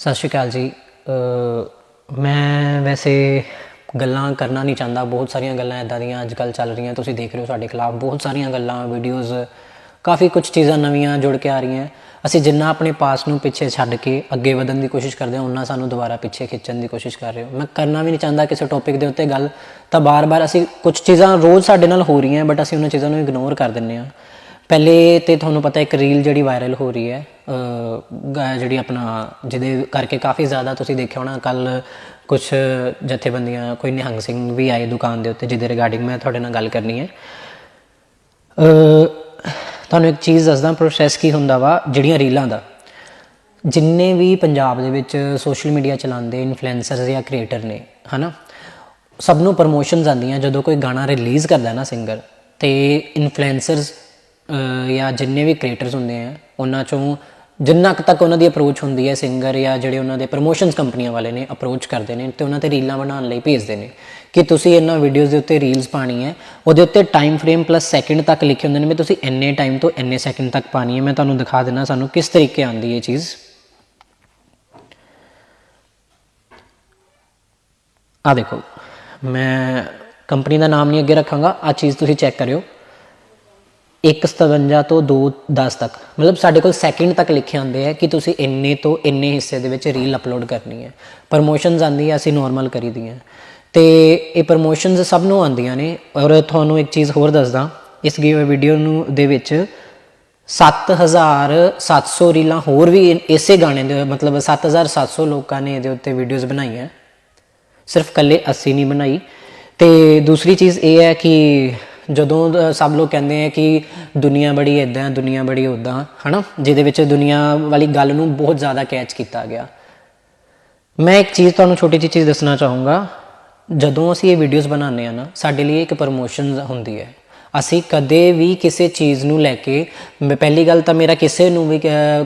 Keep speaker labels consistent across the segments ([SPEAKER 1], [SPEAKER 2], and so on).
[SPEAKER 1] ਸਤਿ ਸ਼੍ਰੀ ਅਕਾਲ ਜੀ। ਮੈਂ ਵੈਸੇ ਗੱਲਾਂ ਕਰਨਾ ਨਹੀਂ ਚਾਹੁੰਦਾ। ਬਹੁਤ ਸਾਰੀਆਂ ਗੱਲਾਂ ਇਦਾਂ ਦੀਆਂ ਅੱਜ ਕੱਲ ਚੱਲ ਰਹੀਆਂ। ਤੁਸੀਂ ਦੇਖ ਰਹੇ ਹੋ ਸਾਡੇ ਖਿਲਾਫ ਬਹੁਤ ਸਾਰੀਆਂ ਗੱਲਾਂ ਵੀਡੀਓਜ਼ ਕਾਫੀ ਕੁਝ ਚੀਜ਼ਾਂ ਨਵੀਆਂ ਜੁੜ ਕੇ ਆ ਰਹੀਆਂ। ਅਸੀਂ ਜਿੰਨਾ ਆਪਣੇ ਪਾਸ ਨੂੰ ਪਿੱਛੇ ਛੱਡ ਕੇ ਅੱਗੇ ਵਧਣ ਦੀ ਕੋਸ਼ਿਸ਼ ਕਰਦੇ ਹਾਂ ਉਹਨਾਂ ਸਾਨੂੰ ਦੁਬਾਰਾ ਪਿੱਛੇ ਖਿੱਚਣ ਦੀ ਕੋਸ਼ਿਸ਼ ਕਰ ਰਹੇ ਹੋ। ਮੈਂ ਕਰਨਾ ਵੀ ਨਹੀਂ ਚਾਹੁੰਦਾ ਕਿਸੇ ਟੌਪਿਕ ਦੇ ਉੱਤੇ ਗੱਲ। ਤਾਂ ਬਾਰ-ਬਾਰ ਅਸੀਂ ਕੁਝ ਚੀਜ਼ਾਂ ਰੋਜ਼ ਸਾਡੇ ਨਾਲ ਹੋ ਰਹੀਆਂ ਬਟ ਅਸੀਂ ਉਹਨਾਂ ਚੀਜ਼ਾਂ ਨੂੰ ਇਗਨੋਰ ਕਰ ਦਿੰਦੇ ਹਾਂ। ਪਹਿਲੇ ਤੇ ਤੁਹਾਨੂੰ ਪਤਾ ਇੱਕ ਰੀਲ ਜਿਹੜੀ ਵਾਇਰਲ ਹੋ ਰਹੀ ਹੈ ਅ, ਜਿਹੜੀ ਆਪਣਾ ਜਿਹਦੇ ਕਰਕੇ ਕਾਫੀ ਜ਼ਿਆਦਾ ਤੁਸੀਂ ਦੇਖਿਆ ਹੋਣਾ ਕੱਲ ਕੁਝ ਜਥੇਬੰਦੀਆਂ ਕੋਈ ਨਿਹੰਗ ਸਿੰਘ ਵੀ ਆਏ ਦੁਕਾਨ ਦੇ ਉੱਤੇ ਜਿਹਦੇ ਰਿਗਾਰਡਿੰਗ ਮੈਂ ਤੁਹਾਡੇ ਨਾਲ ਗੱਲ ਕਰਨੀ ਹੈ। ਤੁਹਾਨੂੰ ਇੱਕ ਚੀਜ਼ ਦੱਸਦਾ ਪ੍ਰੋਸੈਸ ਕੀ ਹੁੰਦਾ ਵਾ ਜਿਹੜੀਆਂ ਰੀਲਾਂ ਦਾ। ਜਿੰਨੇ ਵੀ ਪੰਜਾਬ ਦੇ ਵਿੱਚ ਸੋਸ਼ਲ ਮੀਡੀਆ ਚਲਾਉਂਦੇ ਇਨਫਲੂਐਂਸਰਸ ਜਾਂ ਕ੍ਰੀਏਟਰ ਨੇ ਹਨਾ? ਸਭ ਨੂੰ ਪ੍ਰਮੋਸ਼ਨਸ ਆਉਂਦੀਆਂ ਜਦੋਂ ਕੋਈ ਗਾਣਾ ਰਿਲੀਜ਼ ਕਰਦਾ ਨਾ ਸਿੰਗਰ ਤੇ ਇਨਫਲੂਐਂਸਰਸ ਜਾਂ ਜਿੰਨੇ ਵੀ ਕ੍ਰੀਏਟਰਸ ਹੁੰਦੇ ਆ, ਉਹਨਾਂ ਚੋਂ ਜਿੰਨਾ ਕੁ ਤੱਕ ਉਹਨਾਂ ਦੀ ਅਪਰੋਚ ਹੁੰਦੀ ਹੈ ਸਿੰਗਰ ਜਾਂ ਜਿਹੜੇ ਉਹਨਾਂ ਦੇ ਪ੍ਰਮੋਸ਼ਨਸ ਕੰਪਨੀਆਂ ਵਾਲੇ ਨੇ ਅਪਰੋਚ ਕਰਦੇ ਨੇ ਤੇ ਉਹਨਾਂ ਤੇ ਰੀਲਾਂ ਬਣਾਉਣ ਲਈ ਭੇਜਦੇ ਨੇ, ਕਿ ਤੁਸੀਂ ਇਹਨਾਂ ਵੀਡੀਓਜ਼ ਦੇ ਉੱਤੇ ਰੀਲਸ ਪਾਣੀ ਹੈ, ਉਹਦੇ ਉੱਤੇ ਟਾਈਮ ਫਰੇਮ ਪਲੱਸ ਸੈਕਿੰਡ ਤੱਕ ਲਿਖੇ ਹੁੰਦੇ ਨੇ ਵੀ ਤੁਸੀਂ ਇੰਨੇ ਟਾਈਮ ਤੋਂ ਇੰਨੇ ਸੈਕਿੰਡ ਤੱਕ ਪਾਣੀ ਹੈ, ਮੈਂ ਤੁਹਾਨੂੰ ਦਿਖਾ ਦਿੰਦਾ ਸਾਨੂੰ ਕਿਸ ਤਰੀਕੇ ਆਉਂਦੀ ਇਹ ਚੀਜ਼। ਆ ਦੇਖੋ, ਮੈਂ ਕੰਪਨੀ ਦਾ ਨਾਮ ਨਹੀਂ ਅੱਗੇ ਰੱਖਾਂਗਾ ਆ ਚੀਜ਼ ਤੁਸੀਂ ਚੈੱਕ ਕਰਿਓ। 157 ਤੋਂ 210 ਤੱਕ। ਮਤਲਬ ਸਾਡੇ ਕੋਲ ਸੈਕਿੰਡ ਤੱਕ ਲਿਖੇ ਹੁੰਦੇ ਆ ਕਿ ਤੁਸੀਂ ਇੰਨੇ ਤੋਂ ਇੰਨੇ ਹਿੱਸੇ ਦੇ ਵਿੱਚ ਰੀਲ ਅਪਲੋਡ ਕਰਨੀ ਹੈ। ਪ੍ਰਮੋਸ਼ਨਸ ਆਂਦੀ ਹੈ ਅਸੀਂ ਨਾਰਮਲ ਕਰੀਦੀਆਂ। ਤੇ ਇਹ ਪ੍ਰਮੋਸ਼ਨਸ ਸਭ ਨੂੰ ਆਉਂਦੀਆਂ ਨੇ। ਔਰ ਤੁਹਾਨੂੰ ਇੱਕ ਚੀਜ਼ ਹੋਰ ਦੱਸਦਾ, ਇਸ ਗਿਵੇ ਵੀਡੀਓ ਨੂੰ ਦੇ ਵਿੱਚ 7700 ਰੀਲਾਂ ਹੋਰ ਵੀ ਇਸੇ ਗਾਣੇ ਦੇ, ਮਤਲਬ 7700 ਲੋਕਾਂ ਨੇ ਇਹਦੇ ਉੱਤੇ ਵੀਡੀਓਜ਼ ਬਣਾਈਆਂ। ਸਿਰਫ ਕੱਲੇ 80 ਨਹੀਂ ਬਣਾਈ। ਤੇ ਦੂਸਰੀ ਚੀਜ਼ ਇਹ ਹੈ ਕਿ ਜਦੋਂ ਸਭ ਲੋਕ ਕਹਿੰਦੇ ਆ ਕਿ ਦੁਨੀਆ ਬੜੀ ਇਦਾਂ ਦੁਨੀਆ ਬੜੀ ਉਦਾਂ ਹਨਾ? ਜਿਹਦੇ ਵਿੱਚ ਦੁਨੀਆ ਵਾਲੀ ਗੱਲ ਨੂੰ ਬਹੁਤ ਜ਼ਿਆਦਾ ਕੈਚ ਕੀਤਾ ਗਿਆ। ਮੈਂ ਇੱਕ ਚੀਜ਼ ਤੁਹਾਨੂੰ ਛੋਟੀ ਜਿਹੀ ਚੀਜ਼ ਦੱਸਣਾ ਚਾਹੂੰਗਾ। ਜਦੋਂ ਅਸੀਂ ਇਹ ਵੀਡੀਓਜ਼ ਬਣਾਉਂਦੇ ਆ ਨਾ, ਸਾਡੇ ਲਈ ਇੱਕ ਪ੍ਰੋਮੋਸ਼ਨ ਹੁੰਦੀ ਹੈ। ਅਸੀਂ ਕਦੇ ਵੀ ਕਿਸੇ ਚੀਜ਼ ਨੂੰ ਲੈ ਕੇ, ਮੈਂ- ਪਹਿਲੀ ਗੱਲ ਤਾਂ ਮੇਰਾ ਕਿਸੇ ਨੂੰ ਵੀ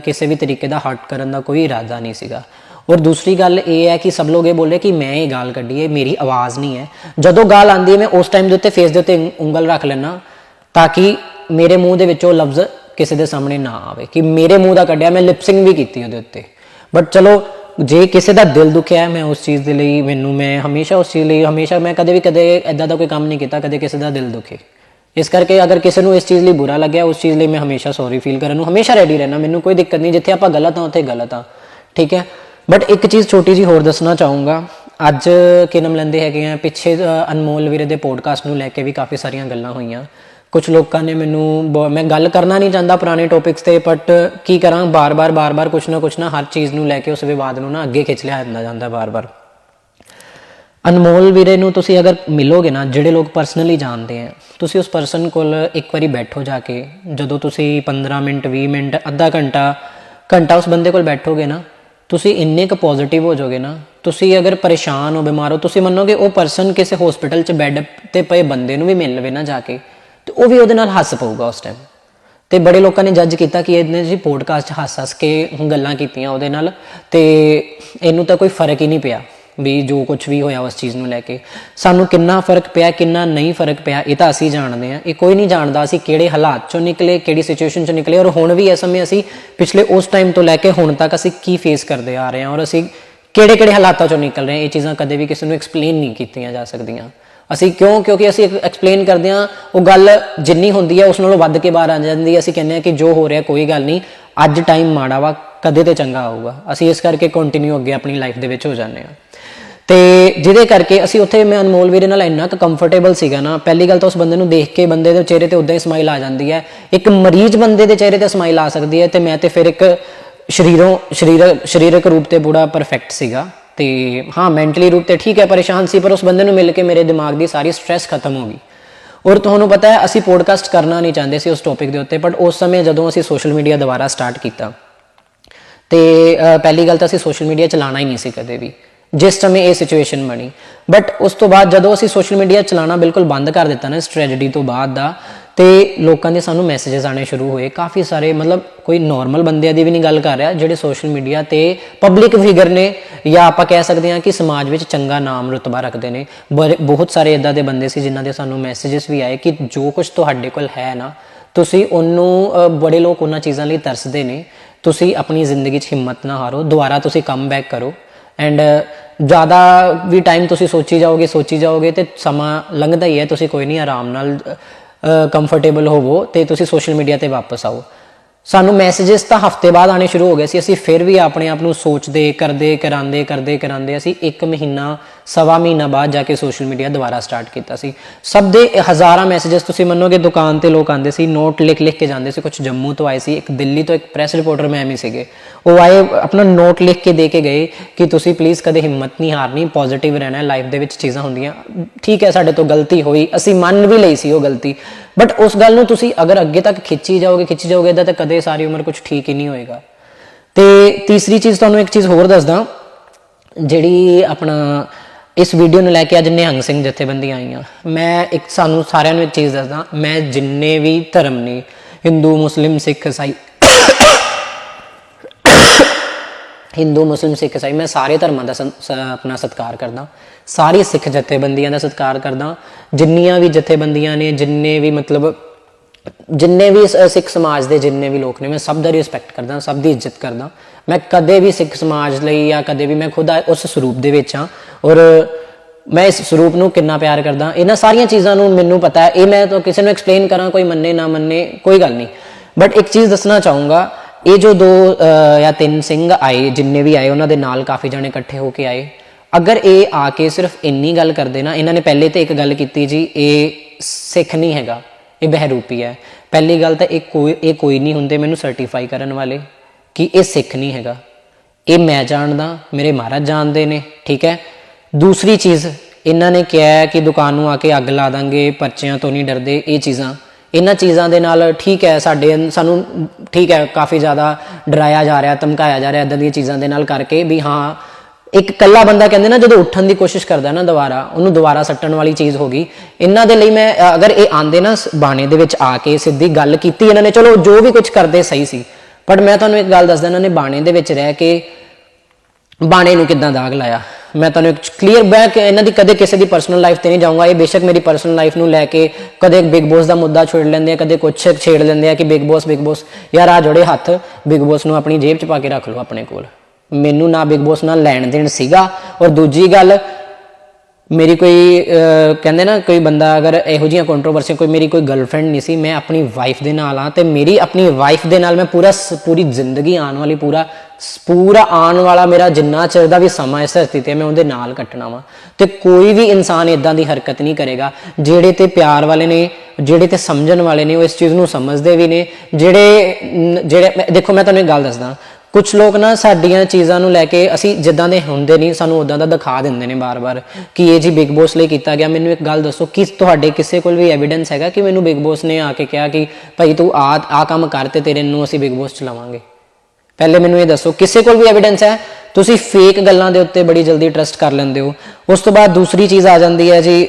[SPEAKER 1] ਕਿਸੇ ਵੀ ਤਰੀਕੇ ਦਾ ਹਰਟ ਕਰਨ ਦਾ ਕੋਈ ਇਰਾਦਾ ਨਹੀਂ ਸੀਗਾ। ਔਰ ਦੂਸਰੀ ਗੱਲ ਇਹ ਹੈ ਕਿ ਸਭ ਲੋਕ ਇਹ ਬੋਲੇ ਕਿ ਮੈਂ ਇਹ ਗਾਲ ਕੱਢੀ ਹੈ, ਮੇਰੀ ਆਵਾਜ਼ ਨਹੀਂ ਹੈ। ਜਦੋਂ ਗਾਲ ਆਂਦੀ ਹੈ, ਮੈਂ ਉਸ ਟਾਈਮ ਦੇ ਉੱਤੇ ਫੇਸ ਦੇ ਉੱਤੇ ਉਂਗਲ ਰੱਖ ਲੈਣਾ ਤਾਂ ਕਿ ਮੇਰੇ ਮੂੰਹ ਦੇ ਵਿੱਚੋਂ ਲਫ਼ਜ਼ ਕਿਸੇ ਦੇ ਸਾਹਮਣੇ ਨਾ ਆਵੇ। ਕਿ ਮੇਰੇ ਮੂੰਹ ਦਾ ਕੱਢਿਆ, ਮੈਂ ਲਿਪਸਿੰਗ ਵੀ ਕੀਤੀ ਉਹਦੇ ਉੱਤੇ। ਬਟ ਚਲੋ, ਜੇ ਕਿਸੇ ਦਾ ਦਿਲ ਦੁਖਿਆ ਮੈਂ ਉਸ ਚੀਜ਼ ਦੇ ਲਈ, ਮੈਨੂੰ ਮੈਂ ਹਮੇਸ਼ਾ ਉਸ ਚੀਜ਼ ਲਈ, ਹਮੇਸ਼ਾ ਮੈਂ ਕਦੇ ਵੀ ਕਦੇ ਐਦਾਂ ਦਾ ਕੋਈ ਕੰਮ ਨਹੀਂ ਕੀਤਾ, ਕਦੇ ਕਿਸੇ ਦਾ ਦਿਲ ਦੁਖੇ। ਇਸ ਕਰਕੇ ਅਗਰ ਕਿਸੇ ਨੂੰ ਇਸ ਚੀਜ਼ ਲਈ ਬੁਰਾ ਲੱਗਿਆ, ਉਸ ਚੀਜ਼ ਲਈ ਮੈਂ ਹਮੇਸ਼ਾ ਸੌਰੀ ਫੀਲ ਕਰਨ ਨੂੰ ਹਮੇਸ਼ਾ ਰੈਡੀ ਰਹਿਣਾ ਮੈਨੂੰ ਕੋਈ ਦਿੱਕਤ ਨਹੀਂ, ਜਿੱਥੇ ਆਪਾਂ ਗਲਤ ਹਾਂ, ਉੱਥੇ ਗਲਤ ਹਾਂ। ਠੀਕ ਹੈ? ਬਟ ਇੱਕ ਚੀਜ਼ ਛੋਟੀ ਜੀ ਹੋਰ ਦੱਸਣਾ ਚਾਹੂੰਗਾ। ਅੱਜ ਕੀ ਨਾਮ ਲੈਂਦੇ ਹੈਗੇ ਆ? ਪਿੱਛੇ ਅਨਮੋਲ ਵੀਰੇ ਦੇ ਪੋਡਕਾਸਟ ਨੂੰ ਲੈ ਕੇ ਵੀ ਕਾਫੀ ਸਾਰੀਆਂ ਗੱਲਾਂ ਹੋਈਆਂ। ਕੁਝ ਲੋਕਾਂ ਨੇ ਮੈਨੂੰ ਬ- ਮੈਂ ਗੱਲ ਕਰਨਾ ਨਹੀਂ ਚਾਹੁੰਦਾ ਪੁਰਾਣੇ ਟੌਪਿਕਸ ਤੇ ਬਟ ਕੀ ਕਰਾਂ? ਬਾਰ-ਬਾਰ ਬਾਰ-ਬਾਰ ਕੁਛ ਨਾ ਕੁਛ ਨਾ ਹਰ ਚੀਜ਼ ਨੂੰ ਲੈ ਕੇ ਉਸ ਵਿਵਾਦ ਨੂੰ ਨਾ ਅੱਗੇ ਖਿੱਚ ਲਿਆ ਜਾਂਦਾ ਜਾਂਦਾ ਬਾਰ-ਬਾਰ। ਅਨਮੋਲ ਵੀਰੇ ਨੂੰ ਤੁਸੀਂ ਅਗਰ ਮਿਲੋਗੇ ਨਾ, ਜਿਹੜੇ ਲੋਕ ਪਰਸਨਲੀ ਜਾਣਦੇ ਆ, ਤੁਸੀਂ ਉਸ ਪਰਸਨ ਕੋਲ ਇੱਕ ਵਾਰੀ ਬੈਠੋ ਜਾ ਕੇ। ਜਦੋਂ ਤੁਸੀਂ 15 ਮਿੰਟ 20 ਮਿੰਟ, ਅੱਧਾ ਘੰਟਾ ਘੰਟਾ ਉਸ ਬੰਦੇ ਕੋਲ ਬੈਠੋਗੇ ਨਾ ਤੁਸੀਂ ਇੰਨੇ ਕੁ ਪੋਜ਼ਿਟਿਵ ਹੋ ਜਾਓਗੇ ਨਾ, ਤੁਸੀਂ ਅਗਰ ਪਰੇਸ਼ਾਨ ਹੋ, ਬਿਮਾਰ ਹੋ, ਤੁਸੀਂ ਮੰਨੋਗੇ ਉਹ ਪਰਸਨ ਕਿਸੇ ਹਸਪੀਟਲ 'ਚ ਬੈੱਡ ਤੇ ਪਏ ਬੰਦੇ ਨੂੰ ਵੀ ਮਿਲ ਲਵੇ ਨਾ ਜਾ ਕੇ, ਤੇ ਉਹ ਵੀ ਉਹਦੇ ਨਾਲ ਹੱਸ ਪਊਗਾ ਉਸ ਟਾਈਮ ਤੇ ਬੜੇ ਲੋਕਾਂ ਨੇ ਜੱਜ ਕੀਤਾ ਕਿ ਇਹਨੇ ਜੀ ਪੋਡਕਾਸਟ ਹੱਸ-ਹੱਸ ਕੇ ਗੱਲਾਂ ਕੀਤੀਆਂ ਉਹਦੇ ਨਾਲ, ਤੇ ਇਹਨੂੰ ਤਾਂ ਕੋਈ ਫ਼ਰਕ ਹੀ ਨਹੀਂ ਪਿਆ। ਵੀ ਜੋ ਕੁਝ ਵੀ ਹੋਇਆ ਉਸ ਚੀਜ਼ ਨੂੰ ਲੈ ਕੇ। ਸਾਨੂੰ ਕਿੰਨਾ ਫ਼ਰਕ ਪਿਆ, ਕਿੰਨਾ ਨਹੀਂ ਫ਼ਰਕ ਪਿਆ, ਇਹ ਤਾਂ ਅਸੀਂ ਜਾਣਦੇ ਹਾਂ। ਇਹ ਕੋਈ ਨਹੀਂ ਜਾਣਦਾ ਅਸੀਂ ਕਿਹੜੇ ਹਾਲਾਤ ਚੋਂ ਨਿਕਲੇ, ਕਿਹੜੀ ਸਿਚੁਏਸ਼ਨ ਚੋਂ ਨਿਕਲੇ। ਔਰ ਹੁਣ ਵੀ ਇਸ ਸਮੇਂ ਅਸੀਂ ਪਿਛਲੇ ਉਸ ਟਾਈਮ ਤੋਂ ਲੈ ਕੇ ਹੁਣ ਤੱਕ ਅਸੀਂ ਕੀ ਫੇਸ ਕਰਦੇ ਆ ਰਹੇ ਹਾਂ ਔਰ ਅਸੀਂ ਕਿਹੜੇ ਕਿਹੜੇ ਹਾਲਾਤਾਂ ਚੋਂ ਨਿਕਲ ਰਹੇ ਹਾਂ। ਇਹ ਚੀਜ਼ਾਂ ਕਦੇ ਵੀ ਕਿਸੇ ਨੂੰ ਐਕਸਪਲੇਨ ਨਹੀਂ ਕੀਤੀਆਂ ਜਾ ਸਕਦੀਆਂ। ਅਸੀਂ ਕਿਉਂ ਕਿਉਂਕਿ ਅਸੀਂ ਐਕਸਪਲੇਨ ਕਰਦੇ ਹਾਂ, ਉਹ ਗੱਲ ਜਿੰਨੀ ਹੁੰਦੀ ਹੈ ਉਸ ਨਾਲੋਂ ਵੱਧ ਕੇ ਬਾਹਰ ਆ ਜਾਂਦੀ ਹੈ। ਅਸੀਂ ਕਹਿੰਦੇ ਹਾਂ ਕਿ ਜੋ ਹੋ ਰਿਹਾ ਕੋਈ ਗੱਲ ਨਹੀਂ, ਅੱਜ ਟਾਈਮ ਮਾੜਾ ਵਾ, ਕਦੇ ਤੇ ਚੰਗਾ ਆਊਗਾ। ਅਸੀਂ ਇਸ ਕਰਕੇ ਕੰਟੀਨਿਊ ਅੱਗੇ ਆਪਣੀ ਲਾਈਫ ਦੇ ਵਿੱਚ ਹੋ ਜਾਂਦੇ ਹਾਂ। ਤੇ ਜਿਹਦੇ ਕਰਕੇ ਅਸੀਂ ਉੱਥੇ ਮੈਂ ਅਨਮੋਲ ਵੀਰੇ ਨਾਲ ਇੰਨਾ ਕੁ ਕੰਫਰਟੇਬਲ ਸੀਗਾ ਨਾ, ਪਹਿਲੀ ਗੱਲ ਤਾਂ ਉਸ ਬੰਦੇ ਨੂੰ ਦੇਖ ਕੇ ਬੰਦੇ ਦੇ ਚਿਹਰੇ ਤੇ ਉਦਾਂ ਹੀ ਸਮਾਈਲ ਆ ਜਾਂਦੀ ਹੈ। ਇੱਕ ਮਰੀਜ਼ ਬੰਦੇ ਦੇ ਚਿਹਰੇ ਤੇ ਸਮਾਈਲ ਆ ਸਕਦੀ ਹੈ ਤੇ ਮੈਂ ਤੇ ਫਿਰ ਇੱਕ ਸ਼ਰੀਰੋਂ, ਸਰੀਰ, ਸਰੀਰਕ ਰੂਪ ਤੇ ਬੜਾ ਪਰਫੈਕਟ ਸੀਗਾ। ਤੇ ਹਾਂ ਮੈਂਟਲੀ ਰੂਪ ਤੇ ਠੀਕ ਹੈ, ਪਰੇਸ਼ਾਨ ਸੀ, ਪਰ ਉਸ ਬੰਦੇ ਨੂੰ ਮਿਲ ਕੇ ਮੇਰੇ ਦਿਮਾਗ ਦੀ ਸਾਰੀ ਸਟ੍ਰੈਸ ਖਤਮ ਹੋ ਗਈ। ਔਰ ਤੁਹਾਨੂੰ ਪਤਾ ਹੈ, ਅਸੀਂ ਪੋਡਕਾਸਟ ਕਰਨਾ ਨਹੀਂ ਚਾਹੁੰਦੇ ਸੀ ਉਸ ਟੌਪਿਕ ਦੇ ਉੱਤੇ ਬਟ ਉਸ ਸਮੇਂ ਜਦੋਂ ਅਸੀਂ ਸੋਸ਼ਲ ਮੀਡੀਆ ਦੁਬਾਰਾ ਸਟਾਰਟ ਕੀਤਾ, ਤੇ ਪਹਿਲੀ ਗੱਲ ਤਾਂ ਅਸੀਂ ਸੋਸ਼ਲ ਮੀਡੀਆ ਚਲਾਉਣਾ ਹੀ ਨਹੀਂ ਸੀ ਕਦੇ ਵੀ। ਜਿਸ ਸਮੇਂ ਇਹ ਸਿਚੁਏਸ਼ਨ ਬਣੀ। ਬਟ ਉਸ ਤੋਂ ਬਾਅਦ ਜਦੋਂ ਅਸੀਂ ਸੋਸ਼ਲ ਮੀਡੀਆ ਚਲਾਣਾ ਬਿਲਕੁਲ ਬੰਦ ਕਰ ਦਿੱਤਾ ਨਾ ਇਸ ਟ੍ਰੈਜੇਡੀ ਤੋਂ ਬਾਅਦ ਦਾ, ਤੇ ਲੋਕਾਂ ਦੇ ਸਾਨੂੰ ਮੈਸੇजेस ਆਣੇ ਸ਼ੁਰੂ ਹੋਏ। ਕਾਫੀ ਸਾਰੇ ਮਤਲਬ ਕੋਈ ਨਾਰਮਲ ਬੰਦਿਆਂ ਦੀ ਵੀ ਨਹੀਂ ਗੱਲ ਕਰ ਰਿਹਾ, ਜਿਹੜੇ ਸੋਸ਼ਲ ਮੀਡੀਆ ਤੇ ਪਬਲਿਕ ਫਿਗਰ ਨੇ, ਜਾਂ ਆਪਾਂ ਕਹਿ ਸਕਦੇ ਹਾਂ ਕਿ ਸਮਾਜ ਵਿੱਚ ਚੰਗਾ ਨਾਮ ਰਤਬਾ ਰੱਖਦੇ ਨੇ। ਬਹੁਤ ਸਾਰੇ ਇਦਾਂ ਦੇ ਬੰਦੇ ਸੀ ਜਿਨ੍ਹਾਂ ਦੇ ਸਾਨੂੰ ਮੈਸੇजेस ਵੀ ਆਏ ਕਿ ਜੋ ਕੁਝ ਤੁਹਾਡੇ ਕੋਲ ਹੈ ਨਾ, ਤੁਸੀਂ ਉਹਨੂੰ ਬੜੇ ਲੋਕ ਉਹਨਾਂ ਚੀਜ਼ਾਂ ਲਈ ਤਰਸਦੇ ਨੇ। ਤੁਸੀਂ ਆਪਣੀ ਜ਼ਿੰਦਗੀ 'ਚ ਹਿੰਮਤ ਨਾ ਹਾਰੋ, ਦੁਬਾਰਾ ਤੁਸੀਂ ਕਮ ਬੈਕ ਕਰੋ। ਐਂਡ ਜ਼ਿਆਦਾ ਵੀ ਟਾਈਮ ਤੁਸੀਂ ਸੋਚੀ ਜਾਓਗੇ ਸੋਚੀ ਜਾਓਗੇ ਤੇ ਸਮਾਂ ਲੰਘਦਾ ਹੀ ਹੈ, ਤੁਸੀਂ ਕੋਈ ਨਹੀਂ ਆਰਾਮ ਨਾਲ ਕੰਫਰਟੇਬਲ ਹੋਵੋ ਤੇ ਤੁਸੀਂ ਸੋਸ਼ਲ ਮੀਡੀਆ ਤੇ ਵਾਪਸ ਆਓ। ਸਾਨੂੰ ਮੈਸੇजेस ਤਾਂ ਹਫ਼ਤੇ ਬਾਅਦ ਆਣੇ ਸ਼ੁਰੂ ਹੋ ਗਏ ਸੀ, ਅਸੀਂ ਫਿਰ ਵੀ ਆਪਣੇ ਆਪ ਨੂੰ ਸੋਚਦੇ, ਕਰਦੇ ਕਰਾਂਦੇ ਕਰਦੇ ਕਰਾਂਦੇ ਅਸੀਂ 1 ਮਹੀਨਾ ਸਵਾ ਮਹੀਨਾ ਬਾਅਦ ਜਾ ਕੇ ਸੋਸ਼ਲ ਮੀਡੀਆ ਦੁਬਾਰਾ ਸਟਾਰਟ ਕੀਤਾ ਸੀ। ਸਭ ਦੇ ਹਜ਼ਾਰਾਂ ਮੈਸੇजेस ਤੁਸੀਂ ਮੰਨੋਗੇ, ਦੁਕਾਨ ਤੇ ਲੋਕ ਆਂਦੇ ਸੀ ਨੋਟ ਲਿਖ ਲਿਖ ਕੇ ਜਾਂਦੇ ਸੀ। ਕੁਝ ਜੰਮੂ ਤੋਂ ਆਏ ਸੀ, ਇੱਕ ਦਿੱਲੀ ਤੋਂ ਇੱਕ ਪ੍ਰੈਸ ਰਿਪੋਰਟਰ ਮੈਮ ਹੀ ਸੀਗੇ। ਉਹ ਆਏ, ਆਪਣਾ ਨੋਟ ਲਿਖ ਕੇ ਦੇ ਕੇ ਗਏ ਕਿ ਤੁਸੀਂ ਪਲੀਜ਼ ਕਦੇ ਹਿੰਮਤ ਨਹੀਂ ਹਾਰਨੀ ਪੋਜ਼ਿਟਿਵ ਰਹਿਣਾ ਲਾਈਫ ਦੇ ਵਿੱਚ ਚੀਜ਼ਾਂ ਹੁੰਦੀਆਂ। ਠੀਕ ਹੈ, ਸਾਡੇ ਤੋਂ ਗਲਤੀ ਹੋਈ, ਅਸੀਂ ਮੰਨ ਵੀ ਲਈ ਸੀ ਉਹ ਗਲਤੀ। ਬਟ ਉਸ ਗੱਲ ਨੂੰ ਤੁਸੀਂ ਅਗਰ ਅੱਗੇ ਤੱਕ ਖਿੱਚੀ ਜਾਓਗੇ ਖਿੱਚੀ ਜਾਓਗੇ ਇਦਾਂ ਤਾਂ ਕਦੇ ਸਾਰੀ ਉਮਰ ਕੁਝ ਠੀਕ ਹੀ ਨਹੀਂ ਹੋਏਗਾ। ਤੇ ਤੀਸਰੀ ਚੀਜ਼ ਤੁਹਾਨੂੰ ਇੱਕ ਚੀਜ਼ ਹੋਰ ਦੱਸਦਾ, ਜਿਹੜੀ ਆਪਣਾ ਇਸ ਵੀਡੀਓ ਨੂੰ ਲੈ ਕੇ ਅੱਜ ਨਿਹੰਗ ਸਿੰਘ ਜਥੇਬੰਦੀਆਂ ਆਈਆਂ। ਮੈਂ ਇੱਕ ਸਾਨੂੰ ਸਾਰਿਆਂ ਨੂੰ ਇੱਕ ਚੀਜ਼ ਦੱਸਦਾ, ਮੈਂ ਜਿੰਨੇ ਵੀ ਧਰਮ ਨੇ, ਹਿੰਦੂ, ਮੁਸਲਿਮ, ਸਿੱਖ ਈਸਾਈ ਹਿੰਦੂ, ਮੁਸਲਿਮ, ਸਿੱਖ ਈਸਾਈ ਮੈਂ ਸਾਰੇ ਧਰਮਾਂ ਦਾ ਸ- ਆਪਣਾ ਸਤਿਕਾਰ ਕਰਦਾ। ਸਾਰੀ ਸਿੱਖ ਜਥੇਬੰਦੀਆਂ ਦਾ ਸਤਿਕਾਰ ਕਰਦਾ। ਜਿੰਨੀਆਂ ਵੀ ਜਥੇਬੰਦੀਆਂ ਨੇ, ਜਿੰਨੇ ਵੀ ਮਤਲਬ, ਜਿੰਨੇ ਵੀ ਸਿੱਖ ਸਮਾਜ ਦੇ ਜਿੰਨੇ ਵੀ ਲੋਕ ਨੇ, ਮੈਂ ਸਭ ਦਾ ਰਿਸਪੈਕਟ ਕਰਦਾ, ਸਭ ਦੀ ਇੱਜ਼ਤ ਕਰਦਾ। ਮੈਂ ਕਦੇ ਵੀ ਸਿੱਖ ਸਮਾਜ ਲਈ ਜਾਂ ਕਦੇ ਵੀ ਮੈਂ ਖੁਦ ਉਸ ਸਰੂਪ ਦੇ ਵਿੱਚ ਹਾਂ। ਔਰ ਮੈਂ ਇਸ ਸਰੂਪ ਨੂੰ ਕਿੰਨਾ ਪਿਆਰ ਕਰਦਾ, ਇਹਨਾਂ ਸਾਰੀਆਂ ਚੀਜ਼ਾਂ ਨੂੰ ਮੈਨੂੰ ਪਤਾ ਹੈ। ਇਹ ਮੈਂ ਤਾਂ ਕਿਸੇ ਨੂੰ ਐਕਸਪਲੇਨ ਕਰਾਂ, ਕੋਈ ਮੰਨੇ, ਨਾ ਮੰਨੇ, ਕੋਈ ਗੱਲ ਨਹੀਂ। ਬਟ ਇੱਕ ਚੀਜ਼ ਦੱਸਣਾ ਚਾਹੂੰਗਾ, ਇਹ ਜੋ ਦੋ ਜਾਂ ਤਿੰਨ ਸਿੰਘ ਆਏ, ਜਿੰਨੇ ਵੀ ਆਏ, ਉਹਨਾਂ ਦੇ ਨਾਲ ਕਾਫੀ ਜਣੇ ਇਕੱਠੇ ਹੋ ਕੇ ਆਏ। ਅਗਰ ਇਹ ਆ ਕੇ ਸਿਰਫ ਇੰਨੀ ਗੱਲ ਕਰਦੇ ਨਾ, ਇਹਨਾਂ ਨੇ ਪਹਿਲੇ ਤੇ ਇੱਕ ਗੱਲ ਕੀਤੀ ਜੀ, ਇਹ ਸਿੱਖ ਨਹੀਂ ਹੈਗਾ, ਇਹ ਬਹਿਰੂਪੀ ਹੈ। ਪਹਿਲੀ ਗੱਲ ਤਾਂ ਇਹ ਕੋਈ ਇਹ ਕੋਈ ਨਹੀਂ ਹੁੰਦੇ ਮੈਨੂੰ ਸਰਟੀਫਾਈ ਕਰਨ ਵਾਲੇ ਕਿ ਇਹ ਸਿੱਖ ਨਹੀਂ ਹੈਗਾ। ਇਹ ਮੈਂ ਜਾਣਦਾ, ਮੇਰੇ ਮਹਾਰਾਜ ਜਾਣਦੇ ਨੇ, ਠੀਕ ਹੈ? ਦੂਸਰੀ ਚੀਜ਼, ਇਹਨਾਂ ਨੇ ਕਿਹਾ ਕਿ ਦੁਕਾਨ ਨੂੰ ਆ ਕੇ ਅੱਗ ਲਾ ਦਾਂਗੇ, ਪਰਚਿਆਂ ਤੋਂ ਨਹੀਂ ਡਰਦੇ, ਇਹ ਚੀਜ਼ਾਂ। ਇਹਨਾਂ ਚੀਜ਼ਾਂ ਦੇ ਨਾਲ ਠੀਕ ਹੈ, ਸਾਡੇ ਸਾਨੂੰ ਠੀਕ ਹੈ, ਕਾਫੀ ਜ਼ਿਆਦਾ ਡਰਾਇਆ ਜਾ ਰਿਹਾ, ਧਮਕਾਇਆ ਜਾ ਰਿਹਾ ਇਦਾਂ ਦੀਆਂ ਚੀਜ਼ਾਂ ਦੇ ਨਾਲ ਕਰਕੇ ਵੀ ਹਾਂ, ਇੱਕ ਕੱਲਾ ਬੰਦਾ ਕਹਿੰਦੇ ਨਾ, ਜਦੋਂ ਉੱਠਣ ਦੀ ਕੋਸ਼ਿਸ਼ ਕਰਦਾ ਨਾ ਦੁਬਾਰਾ, ਉਹਨੂੰ ਦੁਬਾਰਾ ਸੱਟਣ ਵਾਲੀ ਚੀਜ਼ ਹੋ ਗਈ। ਇਹਨਾਂ ਦੇ ਲਈ ਮੈਂ ਅਗਰ ਇਹ ਆਂਦੇ ਨਾ ਬਾਣੇ ਦੇ ਵਿੱਚ ਆ ਕੇ ਸਿੱਧੀ ਗੱਲ ਕੀਤੀ ਇਹਨਾਂ ਨੇ, ਚਲੋ ਜੋ ਵੀ ਕੁਝ ਕਰਦੇ ਸਹੀ ਸੀ। ਬਟ ਮੈਂ ਤੁਹਾਨੂੰ ਇੱਕ ਗੱਲ ਦੱਸਦਾ, ਇਹਨਾਂ ਨੇ ਬਾਣੇ ਦੇ ਵਿੱਚ ਰਹਿ ਕੇ ਬਾਣੇ ਨੂੰ ਕਿੱਦਾਂ ਦਾਗ ਲਾਇਆ? ਮੈਂ ਤੁਹਾਨੂੰ ਇੱਕ ਕਲੀਅਰ ਬੈਕ ਇਹਨਾਂ ਦੀ ਕਦੇ ਕਿਸੇ ਦੀ ਪਰਸਨਲ ਲਾਈਫ ਤੇ ਨਹੀਂ ਜਾਊਂਗਾ। ਇਹ ਬੇਸ਼ੱਕ ਮੇਰੀ ਪਰਸਨਲ ਲਾਈਫ ਨੂੰ ਲੈ ਕੇ ਕਦੇ ਬਿਗ ਬੋਸ ਦਾ ਮੁੱਦਾ ਛੇੜ ਲੈਂਦੇ ਆ, ਕਦੇ ਕੁਛ ਛੇੜ ਲੈਂਦੇ ਆ ਕਿ ਬਿਗ ਬੋਸ ਬਿਗ ਬੋਸ ਯਾਰ ਆ ਜੋੜੇ ਹੱਥ ਬਿਗ ਬੋਸ ਨੂੰ ਆਪਣੀ ਜੇਬ 'ਚ ਪਾ ਕੇ ਰੱਖ ਲਓ ਆਪਣੇ ਕੋਲ। ਮੈਨੂੰ ਨਾ ਬਿਗ ਬੋਸ ਨਾਲ ਲੈਣ ਦੇਣ ਸੀਗਾ। ਔਰ ਦੂਜੀ ਗੱਲ ਮੇਰੀ ਕੋਈ ਕਹਿੰਦੇ ਨਾ ਕੋਈ ਬੰਦਾ ਅਗਰ ਇਹੋ ਜਿਹੀਆਂ ਕੰਟਰੋਵਰਸੀਆਂ ਕੋਈ ਮੇਰੀ ਕੋਈ ਗਰਲਫ੍ਰੈਂਡ ਨਹੀਂ ਸੀ, ਮੈਂ ਆਪਣੀ ਵਾਈਫ ਦੇ ਨਾਲ ਆ ਤੇ ਮੇਰੀ ਆਪਣੀ ਵਾਈਫ ਦੇ ਨਾਲ ਮੈਂ ਪੂਰਾ ਸ- ਪੂਰੀ ਜ਼ਿੰਦਗੀ ਆਉਣ ਵਾਲੀ, ਪੂਰਾ ਪੂਰਾ ਆਉਣ ਵਾਲਾ ਮੇਰਾ ਜਿੰਨਾ ਚਿਰ ਦਾ ਵੀ ਸਮਾਂ ਇਸ ਧਰਤੀ ਤੇ ਮੈਂ ਉਹਦੇ ਨਾਲ ਕੱਟਣਾ ਵਾ। ਤੇ ਕੋਈ ਵੀ ਇਨਸਾਨ ਇਦਾਂ ਦੀ ਹਰਕਤ ਨਹੀਂ ਕਰੇਗਾ, ਜਿਹੜੇ ਤੇ ਪਿਆਰ ਵਾਲੇ ਨੇ, ਜਿਹੜੇ ਤੇ ਸਮਝਣ ਵਾਲੇ ਨੇ, ਉਹ ਇਸ ਚੀਜ਼ ਨੂੰ ਸਮਝਦੇ ਵੀ ਨੇ, ਜਿਹੜੇ ਜਿਹੜੇ ਦੇਖੋ, ਮੈਂ ਤੁਹਾਨੂੰ ਇੱਕ ਗੱਲ ਦੱਸਦਾ ਕੁਝ ਲੋਕ ਨਾ ਸਾਡੀਆਂ ਚੀਜ਼ਾਂ ਨੂੰ ਲੈ ਕੇ ਅਸੀਂ ਜਿੱਦਾਂ ਦੇ ਹੁੰਦੇ ਨਹੀਂ, ਸਾਨੂੰ ਉਦਾਂ ਦਾ ਦਿਖਾ ਦਿੰਦੇ ਨੇ ਬਾਰ-ਬਾਰ ਕਿ ਇਹ ਜੀ ਬਿਗ ਬੋਸ ਲਈ ਕੀਤਾ ਗਿਆ। ਮੈਨੂੰ ਇੱਕ ਗੱਲ ਦੱਸੋ, ਕਿ ਤੁਹਾਡੇ ਕਿਸੇ ਕੋਲ ਵੀ ਐਵੀਡੈਂਸ ਹੈਗਾ ਕਿ ਮੈਨੂੰ ਬਿਗ ਬੋਸ ਨੇ ਆ ਕੇ ਕਿਹਾ ਕਿ ਭਾਈ ਤੂੰ ਆ ਆ ਕੰਮ ਕਰ ਤੇ ਤੇਰੇ ਨੂੰ ਅਸੀਂ ਬਿਗ ਬੋਸ ਚਲਾਵਾਂਗੇ? ਪਹਿਲੇ ਮੈਨੂੰ ਇਹ ਦੱਸੋ, ਕਿਸੇ ਕੋਲ ਵੀ ਐਵੀਡੈਂਸ ਹੈ? ਤੁਸੀਂ ਫੇਕ ਗੱਲਾਂ ਦੇ ਉੱਤੇ ਬੜੀ ਜਲਦੀ ਟਰਸਟ ਕਰ ਲੈਂਦੇ ਹੋ। ਉਸ ਤੋਂ ਬਾਅਦ ਦੂਸਰੀ ਚੀਜ਼ ਆ ਜਾਂਦੀ ਹੈ ਜੀ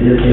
[SPEAKER 2] جیسے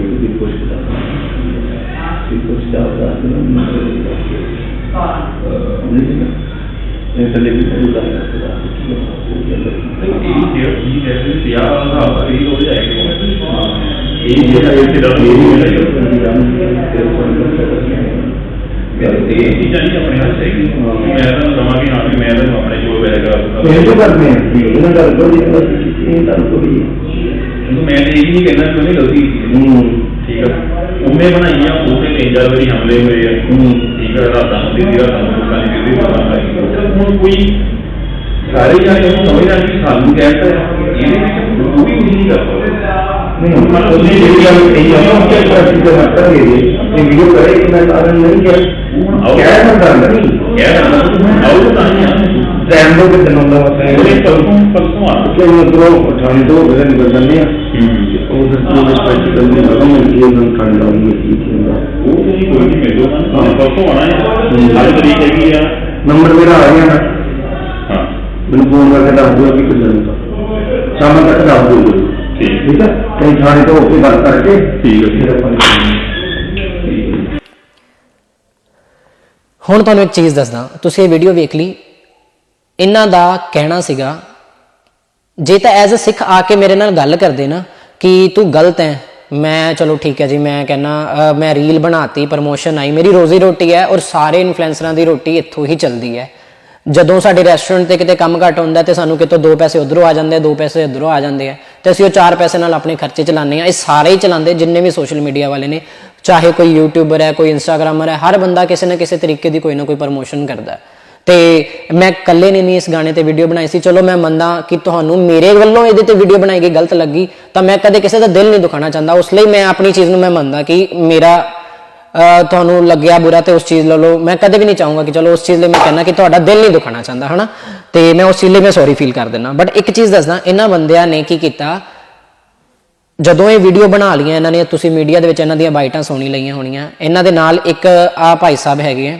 [SPEAKER 2] ਇਹ ਇਹ ਵੀ
[SPEAKER 3] ਹੈ ਇਹ ਇਹ ਚੀਜ਼ਾਂ ਨਹੀਂ ਆਪਣੇ ਹੱਥ ਮੈਂ
[SPEAKER 2] ਇਹ ਤੋਂ ਕਰਦੇ ਆ ਇਹਨਾਂ ਦਾ ਕੋਈ
[SPEAKER 3] ਮੈਂ ਇਹ ਨਹੀਂ ਕਹਿੰਦਾ ਕਿ ਉਹਨੇ ਗਲਤੀ ਕੀਤੀ ਹੈ।
[SPEAKER 2] ਹੂੰ
[SPEAKER 3] ਠੀਕ ਹੈ ਉਹਨੇ ਬਣਾਈਆਂ ਉਹ ਤੇ ਤਿੰਨ ਚਾਰ ਵਾਰੀ ਹਮਲੇ ਹੋਏ ਆ।
[SPEAKER 2] ਹੂੰ
[SPEAKER 3] ਠੀਕ ਹੈ ਰਾਤਾਂ ਨੂੰ ਦਿੱਤੀ ਰਾਤਾਂ ਨੂੰ ਲੋਕਾਂ ਨੇ ਦਿੱਤੀ ਰਾਤਾਂ ਨੂੰ ਹੁਣ ਕੋਈ ਸਾਰੇ ਜਾਣੇ ਉਹ ਸਮਝਦਾ ਕਿ ਸਾਨੂੰ ਕਹਿਤਾ ਇਹਦੇ ਵਿੱਚ ਉਹ ਵੀ ਕੁਝ ਨਹੀਂ ਕਰ ਸਕਦਾ।
[SPEAKER 2] ਨਹੀਂ ਮਤਲਬ ਤੁਸੀਂ ਜਿਹੜੀ ਗੱਲ ਕਹੀ ਹੈ ਉਹ ਕਿ ਪ੍ਰੈਕਟਿਕਲ ਮਤਲਬ ਇਹ ਹੈ ਕਿ ਵੀਡੀਓ ਕਰੇ ਕਿ ਮੈਂ ਕਾਰਨ ਨਹੀਂ ਕਿਹਾ ਕਹਿ ਸਕਦਾ ਨਹੀਂ।
[SPEAKER 3] ਕਹਿ ਰਿਹਾ ਆਉ ਤਾਂ ਨਹੀਂ ਆ।
[SPEAKER 2] ਟਾਈਮ ਦੋ ਕਿ ਦਿਨੋਂ ਦਾ
[SPEAKER 3] ਉਹਨੇ
[SPEAKER 2] ਵਸੇ
[SPEAKER 3] ਪਰਸੋਂ ਪਰਸੋਂ ਆ।
[SPEAKER 2] ਕਿ ਮਤਲਬ ਠਾਣੇ ਤੋਂ ਬਗੈਰ ਨਿਕਲ ਜਾਂਦੇ ਆ ਉਹ ਫਿਰ ਤੋਂ ਪ੍ਰੈਕਟਿਕਲ ਨਹੀਂ ਲਗਾ ਮੈਂ ਕਿ ਇਹਨਾਂ ਠਾਣੇ ਲਾਉਂਗੀ ਕੀ ਹੁੰਦਾ
[SPEAKER 3] ਉਹ ਤੁਸੀਂ ਕੋਈ ਨਹੀਂ ਮਿਲੋ ਨਾ ਪਰਸੋਂ ਆਣਾ ਹੈ ਅੱਜ ਤਰੀਕ ਹੈਗੀ ਆ
[SPEAKER 2] ਨੰਬਰ ਮੇਰਾ ਆ ਗਿਆ ਨਾ।
[SPEAKER 3] ਹਾਂ।
[SPEAKER 2] ਮੈਨੂੰ ਫੋਨ ਕਰਕੇ ਦੱਸ ਦਿਓ ਕਿ ਕਿੱਥੇ ਜਾਣਾ ਸ਼ਾਮ ਤੱਕ ਦੱਸ ਦਿਓ। ਜੀ।
[SPEAKER 3] ਠੀਕ।
[SPEAKER 2] ਠੀਕ ਹੈ? ਕਈ ਥਾਣੇ ਤੋਂ ਹੋ ਕੇ ਗੱਲ ਕਰਕੇ
[SPEAKER 3] ਠੀਕ ਹੈ, ਠੀਕ
[SPEAKER 2] ਫਿਰ ਆਪਾਂ ਨਿਕਲਾਂਗੇ।
[SPEAKER 1] ਹੁਣ ਤੁਹਾਨੂੰ ਇੱਕ ਚੀਜ਼ ਦੱਸਦਾ। ਤੁਸੀਂ ਇਹ ਵੀਡੀਓ ਵੇਖ ਲਈ। ਇਹਨਾਂ ਦਾ ਕਹਿਣਾ ਸੀਗਾ ਜੇ ਤਾਂ ਐਜ਼ ਅ ਸਿੱਖ ਆ ਕੇ ਮੇਰੇ ਨਾਲ ਗੱਲ ਕਰਦੇ ਨਾ ਕਿ ਤੂੰ ਗਲਤ ਹੈ। ਮੈਂ, ਚਲੋ ਠੀਕ ਹੈ ਜੀ, ਮੈਂ ਕਹਿੰਨਾ ਮੈਂ ਰੀਲ ਬਣਾਤੀ ਪ੍ਰਮੋਸ਼ਨ ਆਈ। ਮੇਰੀ ਰੋਜ਼ੀ ਰੋਟੀ ਹੈ ਔਰ ਸਾਰੇ ਇਨਫਲੂਐਂਸਰਾਂ ਦੀ ਰੋਟੀ ਇੱਥੋਂ ਹੀ ਚੱਲਦੀ ਹੈ। ਜਦੋਂ ਸਾਡੇ ਰੈਸਟੋਰੈਂਟ ਤੇ ਕਿਤੇ ਕੰਮ ਘੱਟ ਹੁੰਦਾ ਤੇ ਸਾਨੂੰ ਕਿਤੋਂ ਦੋ ਪੈਸੇ ਉਧਰੋਂ ਆ ਜਾਂਦੇ ਦੋ ਪੈਸੇ ਇਧਰੋਂ ਆ ਜਾਂਦੇ ਆ। ਤੇ ਅਸੀਂ ਉਹ ਚਾਰ ਪੈਸੇ ਨਾਲ ਆਪਣੇ ਖਰਚੇ ਚਲਾਉਂਦੇ ਆ ਇਹ ਸਾਰੇ ਹੀ ਚਲਾਉਂਦੇ, ਜਿੰਨੇ ਵੀ ਸੋਸ਼ਲ ਮੀਡੀਆ ਵਾਲੇ ਨੇ, ਚਾਹੇ ਕੋਈ ਯੂਟਿਊਬਰ ਹੈ, ਕੋਈ ਇੰਸਟਾਗ੍ਰਾਮਰ ਹੈ, ਹਰ ਬੰਦਾ ਕਿਸੇ ਨਾ ਕਿਸੇ ਤਰੀਕੇ ਦੀ ਕੋਈ ਨਾ ਕੋਈ ਪ੍ਰਮੋਸ਼ਨ ਕਰਦਾ ਹੈ। ਤੇ ਮੈਂ ਇਕੱਲੇ ਨੇ ਨਹੀਂ ਇਸ ਗਾਣੇ ਤੇ ਵੀਡੀਓ ਬਣਾਈ ਸੀ। ਚਲੋ ਮੈਂ ਮੰਨਦਾ ਕਿ ਤੁਹਾਨੂੰ ਮੇਰੇ ਵੱਲੋਂ ਇਹਦੇ ਤੇ ਵੀਡੀਓ ਬਣਾਈ ਗਈ, ਗਲਤ ਲੱਗੀ, ਤਾਂ ਮੈਂ ਕਦੇ ਕਿਸੇ ਦਾ ਦਿਲ ਨਹੀਂ ਦੁਖਾਣਾ ਚਾਹੁੰਦਾ। ਉਸ ਲਈ ਮੈਂ ਆਪਣੀ ਚੀਜ਼ ਨੂੰ ਮੈਂ ਮੰਨਦਾ ਕਿ ਮੇਰਾ ਤੁਹਾਨੂੰ ਲੱਗਿਆ ਬੁਰਾ ਤੇ ਉਸ ਚੀਜ਼ ਲੈ ਲਓ ਮੈਂ ਕਦੇ ਵੀ ਨਹੀਂ ਚਾਹੂੰਗਾ ਕਿ ਚਲੋ ਉਸ ਚੀਜ਼ ਲਈ ਮੈਂ ਕਹਿੰਦਾ ਕਿ ਤੁਹਾਡਾ ਦਿਲ ਨਹੀਂ ਦੁਖਾਣਾ ਚਾਹੁੰਦਾ, ਹਨਾ? ਤੇ ਮੈਂ ਉਸ ਚੀਜ਼ ਲਈ ਮੈਂ ਸੌਰੀ ਫੀਲ ਕਰ ਦਿੰਦਾ। ਬਟ ਇੱਕ ਚੀਜ਼ ਦੱਸਦਾ, ਇਹਨਾਂ ਬੰਦਿਆਂ ਨੇ ਕੀ ਕੀਤਾ? ਜਦੋਂ ਇਹ ਵੀਡੀਓ ਬਣਾ ਲਈਆਂ, ਇਹਨਾਂ ਨੇ ਤੁਸੀਂ ਮੀਡੀਆ ਦੇ ਵਿੱਚ ਇਹਨਾਂ ਦੀਆਂ ਬਾਈਟਾਂ ਸੁਣੀ ਲਈਆਂ ਹੋਣੀਆਂ। ਇਹਨਾਂ ਦੇ ਨਾਲ ਇੱਕ ਆ ਭਾਈ ਸਾਹਿਬ ਹੈਗੇ ਆ।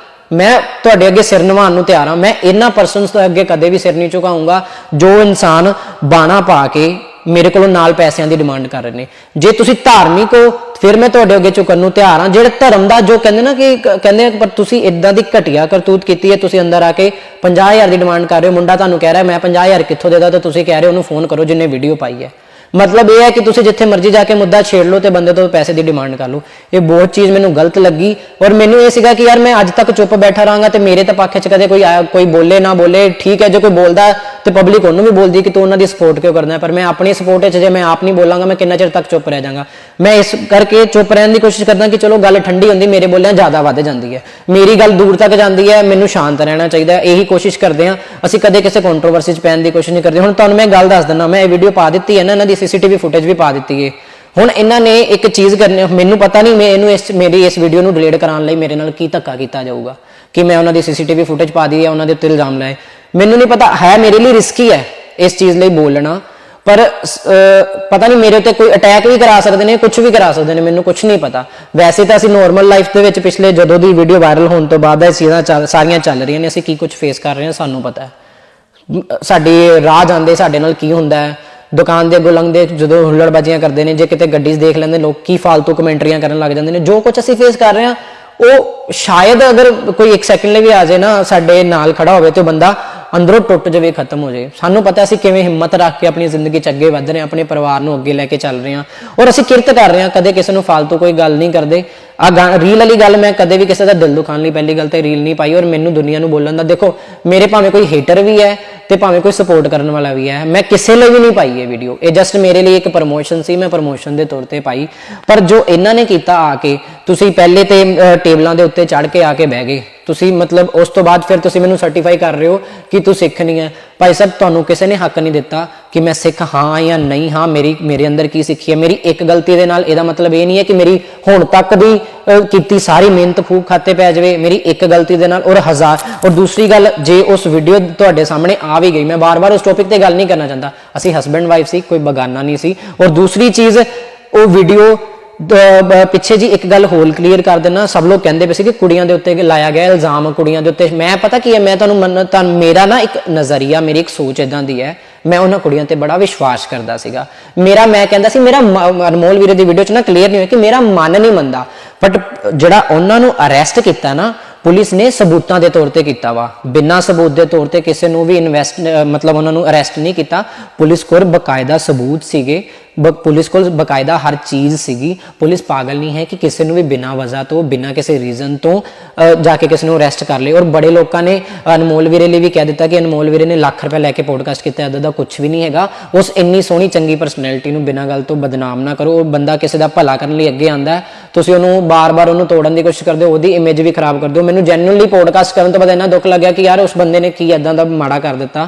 [SPEAKER 1] ਮੈਂ ਤੁਹਾਡੇ ਅੱਗੇ ਸਿਰ ਨਿਵਾਉਣ ਨੂੰ ਤਿਆਰ ਹਾਂ। ਮੈਂ ਇਹਨਾਂ ਪਰਸਨਸ ਤੋਂ ਅੱਗੇ ਕਦੇ ਵੀ ਸਿਰ ਨਹੀਂ ਝੁਕਾਊਂਗਾ ਜੋ ਇਨਸਾਨ ਬਾਣਾ ਪਾ ਕੇ ਮੇਰੇ ਕੋਲੋਂ ਨਾਲ ਪੈਸਿਆਂ ਦੀ ਡਿਮਾਂਡ ਕਰ ਰਹੇ ਨੇ। ਜੇ ਤੁਸੀਂ ਧਾਰਮਿਕ ਹੋ, ਫਿਰ ਮੈਂ ਤੁਹਾਡੇ ਅੱਗੇ ਝੁਕਣ ਨੂੰ ਤਿਆਰ ਹਾਂ। ਜਿਹੜੇ ਧਰਮ ਦਾ ਜੋ ਕਹਿੰਦੇ ਨਾ ਕਿ ਕਹਿੰਦੇ ਪਰ ਤੁਸੀਂ ਇਦਾਂ ਦੀ ਘਟੀਆ ਕਰਤੂਤ ਕੀਤੀ ਹੈ, ਤੁਸੀਂ ਅੰਦਰ ਆ ਕੇ 50000 ਦੀ ਡਿਮਾਂਡ ਕਰ ਰਹੇ ਹੋ। ਮੁੰਡਾ ਤੁਹਾਨੂੰ ਕਹਿ ਰਿਹਾ, ਮੈਂ 50000 ਕਿੱਥੋਂ ਦੇਦਾ ਤਾਂ ਤੁਸੀਂ ਕਹਿ ਰਹੇ ਹੋ, ਉਹਨੂੰ ਫੋਨ ਕਰੋ, ਜਿੰਨੇ ਵੀਡੀਓ ਪਾਈ ਹੈ। ਮਤਲਬ ਇਹ ਹੈ ਕਿ ਤੁਸੀਂ ਜਿੱਥੇ ਮਰਜ਼ੀ ਜਾ ਕੇ ਮੁੱਦਾ ਛੇੜ ਲਓ ਤੇ ਬੰਦੇ ਤੋਂ ਪੈਸੇ ਦੀ ਡਿਮਾਂਡ ਕਰ ਲਓ। ਇਹ ਬਹੁਤ ਚੀਜ਼ ਮੈਨੂੰ ਗਲਤ ਲੱਗੀ ਔਰ ਮੈਨੂੰ ਇਹ ਸੀਗਾ ਕਿ ਯਾਰ ਮੈਂ ਅੱਜ ਤੱਕ ਚੁੱਪ ਬੈਠਾ ਰਹਾਂਗਾ ਤੇ ਮੇਰੇ ਤਾਂ ਪੱਖ 'ਚ ਕਦੇ ਕੋਈ ਆਇਆ, ਕੋਈ ਬੋਲੇ ਨਾ ਬੋਲੇ, ਠੀਕ ਹੈ, ਜੇ ਕੋਈ ਬੋਲਦਾ ਹੈ ਤੇ ਪਬਲਿਕ ਉਹਨੂੰ ਵੀ ਬੋਲਦੀ ਕਿ ਤੂੰ ਉਹਨਾਂ ਦੀ ਸਪੋਰਟ ਕਿਉਂ ਕਰਦਾ ਪਰ ਮੈਂ ਆਪਣੀ ਸਪੋਰਟ 'ਚ ਜੇ ਮੈਂ ਆਪ ਨਹੀਂ ਬੋਲਾਂਗਾ, ਮੈਂ ਕਿੰਨਾ ਚਿਰ ਤੱਕ ਚੁੱਪ ਰਹਿ ਜਾਵਾਂਗਾ। ਮੈਂ ਇਸ ਕਰਕੇ ਚੁੱਪ ਰਹਿਣ ਦੀ ਕੋਸ਼ਿਸ਼ ਕਰਦਾ ਕਿ ਚਲੋ ਗੱਲ ਠੰਡੀ ਹੁੰਦੀ, ਮੇਰੇ ਬੋਲਿਆਂ ਜ਼ਿਆਦਾ ਵੱਧ ਜਾਂਦੀ ਹੈ। ਮੇਰੀ ਗੱਲ ਦੂਰ ਤੱਕ ਜਾਂਦੀ ਹੈ, ਮੈਨੂੰ ਸ਼ਾਂਤ ਰਹਿਣਾ ਚਾਹੀਦਾ ਇਹੀ ਕੋਸ਼ਿਸ਼ ਕਰਦੇ ਹਾਂ। ਅਸੀਂ ਕਦੇ ਕਿਸੇ ਕੰਟਰੋਵਰਸੀ 'ਚ ਪੈਣ ਦੀ ਕੋਸ਼ਿਸ਼ ਨਹੀਂ ਕਰਦੇ। ਹੁਣ ਤੁਹਾਨੂੰ ਮੈਂ ਗੱਲ ਦੱਸ ਦਿੰਦਾ, ਮੈਂ ਇਹ ਵੀਡੀਓ ਪਾ ਦਿੱਤੀ ਹੈ ਨਾ, ਇਹਨਾਂ ਦੀ ਸੀਸੀਟੀਵੀ ਫੁਟੇਜ ਵੀ ਪਾ ਦਿੱਤੀ ਹੈ ਹੁਣ ਇਹਨਾਂ ਨੇ ਇੱਕ ਚੀਜ਼ ਕਰਨੀ, ਮੈਨੂੰ ਪਤਾ ਨਹੀਂ, ਮੈਂ ਇਹਨੂੰ ਇਸ, ਮੇਰੀ ਇਸ ਵੀਡੀਓ ਨੂੰ ਡਿਲੀਟ ਕਰਾਉਣ ਲਈ ਮੇਰੇ ਨਾਲ ਕੀ ਧੱਕਾ ਕੀਤਾ ਜਾਊਗਾ, ਕਿ ਮੈਂ ਉਹਨਾਂ ਦੀ ਸੀਸੀਟੀਵੀ ਫੁਟੇਜ ਪਾ ਦੀ ਹੈ, ਉਹਨਾਂ ਦੇ ਉੱਤੇ ਇਲਜ਼ਾਮ ਲਾਏ। ਮੈਨੂੰ ਨਹੀਂ ਪਤਾ, ਹੈ ਮੇਰੇ ਲਈ ਰਿਸਕੀ ਹੈ ਇਸ ਚੀਜ਼ ਲਈ ਬੋਲਣਾ, ਪਰ ਪਤਾ ਨਹੀਂ ਮੇਰੇ ਉੱਤੇ ਕੋਈ ਅਟੈਕ ਵੀ ਕਰਾ ਸਕਦੇ ਨੇ ਕੁਝ ਵੀ ਕਰਾ ਸਕਦੇ ਨੇ, ਮੈਨੂੰ ਕੁਝ ਨਹੀਂ ਪਤਾ। ਵੈਸੇ ਤਾਂ ਅਸੀਂ ਨੋਰਮਲ ਲਾਈਫ ਦੇ ਵਿੱਚ ਪਿਛਲੇ ਜਦੋਂ ਦੀ ਵੀਡੀਓ ਵਾਇਰਲ ਹੋਣ ਤੋਂ ਬਾਅਦ ਇਹ ਚੀਜ਼ਾਂ ਚੱਲ- ਸਾਰੀਆਂ ਚੱਲ ਰਹੀਆਂ ਨੇ, ਅਸੀਂ ਕੀ ਕੁਝ ਫੇਸ ਕਰ ਰਹੇ ਹਾਂ, ਸਾਨੂੰ ਪਤਾ ਹੈ। ਸਾਡੇ ਰਾਹ ਜਾਂਦੇ, ਸਾਡੇ ਨਾਲ ਕੀ ਹੁੰਦਾ ਹੈ ਦੁਕਾਨ ਦੇ ਅੱਗੋਂ ਲੰਘਦੇ, ਜਦੋਂ ਹੁੱਲੜਬਾਜ਼ੀਆਂ ਕਰਦੇ ਨੇ, ਜੇ ਕਿਤੇ ਗੱਡੀਜ਼ ਦੇਖ ਲੈਂਦੇ, ਲੋਕ ਕੀ ਫालतू ਕਮੈਂਟਰੀਆਂ ਕਰਨ ਲੱਗ ਜਾਂਦੇ ਨੇ। ਜੋ ਕੁਝ ਅਸੀਂ ਫੇਸ ਕਰ ਰਹੇ ਹਾਂ, ਉਹ ਸ਼ਾਇਦ ਅਗਰ ਕੋਈ 1 ਸੈਕਿੰਡ ਲਈ ਵੀ ਆ ਜਾਏ ਨਾ, ਸਾਡੇ ਨਾਲ ਖੜਾ ਹੋਵੇ ਤੇ ਬੰਦਾ ਅੰਦਰੋਂ ਟੁੱਟ ਜਾਵੇ, ਖਤਮ ਹੋ ਜਾਵੇ ਸਾਨੂੰ ਪਤਾ ਅਸੀਂ ਕਿਵੇਂ ਹਿੰਮਤ ਰੱਖ ਕੇ ਆਪਣੀ ਜ਼ਿੰਦਗੀ 'ਚ ਅੱਗੇ ਵਧ ਰਹੇ ਹਾਂ, ਆਪਣੇ ਪਰਿਵਾਰ ਨੂੰ ਅੱਗੇ ਲੈ ਕੇ ਚੱਲ ਰਹੇ ਹਾਂ। ਔਰ ਅਸੀਂ ਕਿਰਤ ਕਰ ਰਹੇ ਹਾਂ, ਕਦੇ ਕਿਸੇ ਨੂੰ ਫਾਲਤੂ ਕੋਈ ਗੱਲ ਨਹੀਂ ਕਰਦੇ। ਆ ਰੀਲ ਵਾਲੀ ਗੱਲ ਮੈਂ ਕਦੇ ਵੀ ਕਿਸੇ ਦਾ ਦਿਲ ਦੁਖਾਉਣ ਲਈ ਪਹਿਲੀ ਗੱਲ ਤੇ ਰੀਲ ਨਹੀਂ ਪਾਈ ਔਰ ਮੈਨੂੰ ਦੁਨੀਆ ਨੂੰ ਬੋਲਣ ਦਾ ਦੇਖੋ, ਮੇਰੇ ਭਾਵੇਂ ਕੋਈ ਹੇਟਰ ਵੀ ਹੈ ਤੇ ਭਾਵੇਂ ਕੋਈ ਸਪੋਰਟ ਕਰਨ ਵਾਲਾ ਵੀ ਹੈ, ਮੈਂ ਕਿਸੇ ਲਈ ਵੀ ਨਹੀਂ ਪਾਈ ਇਹ ਵੀਡੀਓ ਇਹ ਜਸਟ ਮੇਰੇ ਲਈ ਇੱਕ ਪ੍ਰਮੋਸ਼ਨ ਸੀ, ਮੈਂ ਪ੍ਰਮੋਸ਼ਨ ਦੇ ਤੌਰ ਤੇ ਪਾਈ। ਪਰ ਜੋ ਇਹਨਾਂ ਨੇ ਕੀਤਾ ਆ ਕੇ, ਤੁਸੀਂ ਪਹਿਲੇ ਤੇ ਟੇਬਲਾਂ ਦੇ ਉੱਤੇ ਚੜ ਕੇ ਆ ਕੇ ਬਹਿ ਗਏ। ਤੁਸੀਂ ਮਤਲਬ ਉਸ ਤੋਂ ਬਾਅਦ ਫਿਰ ਤੁਸੀਂ ਮੈਨੂੰ ਸਰਟੀਫਾਈ ਕਰ ਰਹੇ ਹੋ ਕਿ ਤੂੰ ਸਿੱਖ ਨਹੀਂ ਹੈ। ਭਾਈ ਸਾਹਿਬ, ਤੁਹਾਨੂੰ ਕਿਸੇ ਨੇ ਹੱਕ ਨਹੀਂ ਦਿੱਤਾ ਕਿ ਮੈਂ ਸਿੱਖ ਹਾਂ ਜਾਂ ਨਹੀਂ ਹਾਂ? ਮੇਰੀ, ਮੇਰੇ ਅੰਦਰ ਕੀ ਸਿੱਖੀ ਹੈ? ਮੇਰੀ ਇੱਕ ਗਲਤੀ ਦੇ ਨਾਲ ਇਹਦਾ ਮਤਲਬ ਇਹ ਨਹੀਂ ਹੈ ਕਿ ਮੇਰੀ ਹੁਣ ਤੱਕ ਦੀ ਕੀਤੀ ਸਾਰੀ ਮਿਹਨਤ ਫੂਕ ਖਾਤੇ ਪੈ ਜਾਵੇ। ਮੇਰੀ ਇੱਕ ਗਲਤੀ ਦੇ ਨਾਲ ਔਰ ਹਜ਼ਾਰ। ਔਰ ਦੂਸਰੀ ਗੱਲ, ਜੇ ਉਸ ਵੀਡੀਓ ਤੁਹਾਡੇ ਸਾਹਮਣੇ ਆ ਵੀ ਗਈ, ਮੈਂ ਬਾਰ-ਬਾਰ ਉਸ ਟੌਪਿਕ ਤੇ ਗੱਲ ਨਹੀਂ ਕਰਨਾ ਚਾਹੁੰਦਾ। ਅਸੀਂ ਹਸਬੈਂਡ ਵਾਈਫ ਸੀ, ਕੋਈ ਬਗਾਨਾ ਨਹੀਂ ਸੀ। ਔਰ ਦੂਸਰੀ ਚੀਜ਼, ਉਹ ਵੀਡੀਓ ਪਿੱਛੇ ਜੀ ਇੱਕ ਗੱਲ ਹੋਲ ਕਲੀਅਰ ਕਰ ਦੇਣਾ ਸਭ ਲੋਕ ਕਹਿੰਦੇ ਪਏ ਸੀ ਕਿ ਕੁੜੀਆਂ ਦੇ ਉੱਤੇ ਲਾਇਆ ਗਿਆ ਇਲਜ਼ਾਮ, ਕੁੜੀਆਂ ਦੇ ਉੱਤੇ। ਮੈਂ ਪਤਾ ਕੀ ਹੈ, ਮੈਂ ਤੁਹਾਨੂੰ ਮੰਨ ਤਾਂ ਮੇਰਾ ਨਾ ਇੱਕ ਨਜ਼ਰੀਆ, ਮੇਰੀ ਇੱਕ ਸੋਚ ਇਦਾਂ ਦੀ ਹੈ। ਮੈਂ ਉਹਨਾਂ ਕੁੜੀਆਂ ਤੇ ਬੜਾ ਵਿਸ਼ਵਾਸ ਕਰਦਾ ਸੀਗਾ। ਮੇਰਾ, ਮੈਂ ਕਹਿੰਦਾ ਸੀ, ਮੇਰਾ ਅਨਮੋਲ ਵੀਰੇ ਦੀ ਵੀਡੀਓ 'ਚ ਨਾ ਕਲੀਅਰ ਨਹੀਂ ਹੋਇਆ ਕਿ ਮੇਰਾ ਮਨ ਨਹੀਂ ਮੰਨਦਾ। ਬਟ ਜਿਹੜਾ ਉਹਨਾਂ ਨੂੰ ਅਰੈਸਟ ਕੀਤਾ ਨਾ, ਪੁਲਿਸ ਨੇ ਸਬੂਤਾਂ ਦੇ ਤੌਰ ਤੇ ਕੀਤਾ ਵਾ। ਬਿਨਾਂ ਸਬੂਤ ਦੇ ਤੌਰ ਤੇ ਕਿਸੇ ਨੂੰ ਵੀ ਇਨਵੈਸਟ ਮਤਲਬ ਉਹਨਾਂ ਨੂੰ ਅਰੈਸਟ ਨਹੀਂ ਕੀਤਾ। ਪੁਲਿਸ ਕੋਲ ਬਕਾਇਦਾ ਸਬੂਤ ਸੀਗੇ। ਪੁਲਿਸ ਕੋਲ ਬਕਾਇਦਾ ਹਰ ਚੀਜ਼ ਸੀਗੀ। ਪੁਲਿਸ ਪਾਗਲ ਨਹੀਂ ਹੈ ਕਿ ਕਿਸੇ ਨੂੰ ਵੀ ਬਿਨਾਂ ਵਜ੍ਹਾ ਤੋਂ, ਬਿਨਾਂ ਕਿਸੇ ਰੀਜ਼ਨ ਤੋਂ ਜਾ ਕੇ ਕਿਸੇ ਨੂੰ ਅਰੈਸਟ ਕਰ ਲਏ। ਔਰ ਬੜੇ ਲੋਕਾਂ ਨੇ ਅਨਮੋਲ ਵੀਰੇ ਲਈ ਵੀ ਕਹਿ ਦਿੱਤਾ ਕਿ ਅਨਮੋਲ ਵੀਰੇ ਨੇ ਲੱਖ ਰੁਪਏ ਲੈ ਕੇ ਪੋਡਕਾਸਟ ਕੀਤਾ ਇਦਾਂ ਦਾ ਕੁਝ ਵੀ ਨਹੀਂ ਹੈਗਾ। ਉਸ ਇੰਨੀ ਸੋਹਣੀ ਚੰਗੀ ਪਰਸਨੈਲਿਟੀ ਨੂੰ ਬਿਨਾਂ ਗੱਲ ਤੋਂ ਬਦਨਾਮ ਨਾ ਕਰੋ। ਉਹ ਬੰਦਾ ਕਿਸੇ ਦਾ ਭਲਾ ਕਰਨ ਲਈ ਅੱਗੇ ਆਂਦਾ ਹੈ। ਤੁਸੀਂ ਉਹਨੂੰ ਬਾਰ-ਬਾਰ ਉਹਨੂੰ ਤੋੜਨ ਦੀ ਕੋਸ਼ਿਸ਼ ਕਰਦੇ ਹੋ, ਉਹਦੀ ਇਮੇਜ ਵੀ ਖਰਾਬ ਕਰਦੇ ਹੋ ਮੈਨੂੰ ਜੈਨੂਇਨਲੀ ਪੋਡਕਾਸਟ ਕਰਨ ਤੋਂ ਬਾਅਦ ਇੰਨਾ ਦੁੱਖ ਲੱਗਿਆ ਕਿ ਯਾਰ ਉਸ ਬੰਦੇ ਨੇ ਕੀ ਇਦਾਂ ਦਾ ਮਾੜਾ ਕਰ ਦਿੱਤਾ।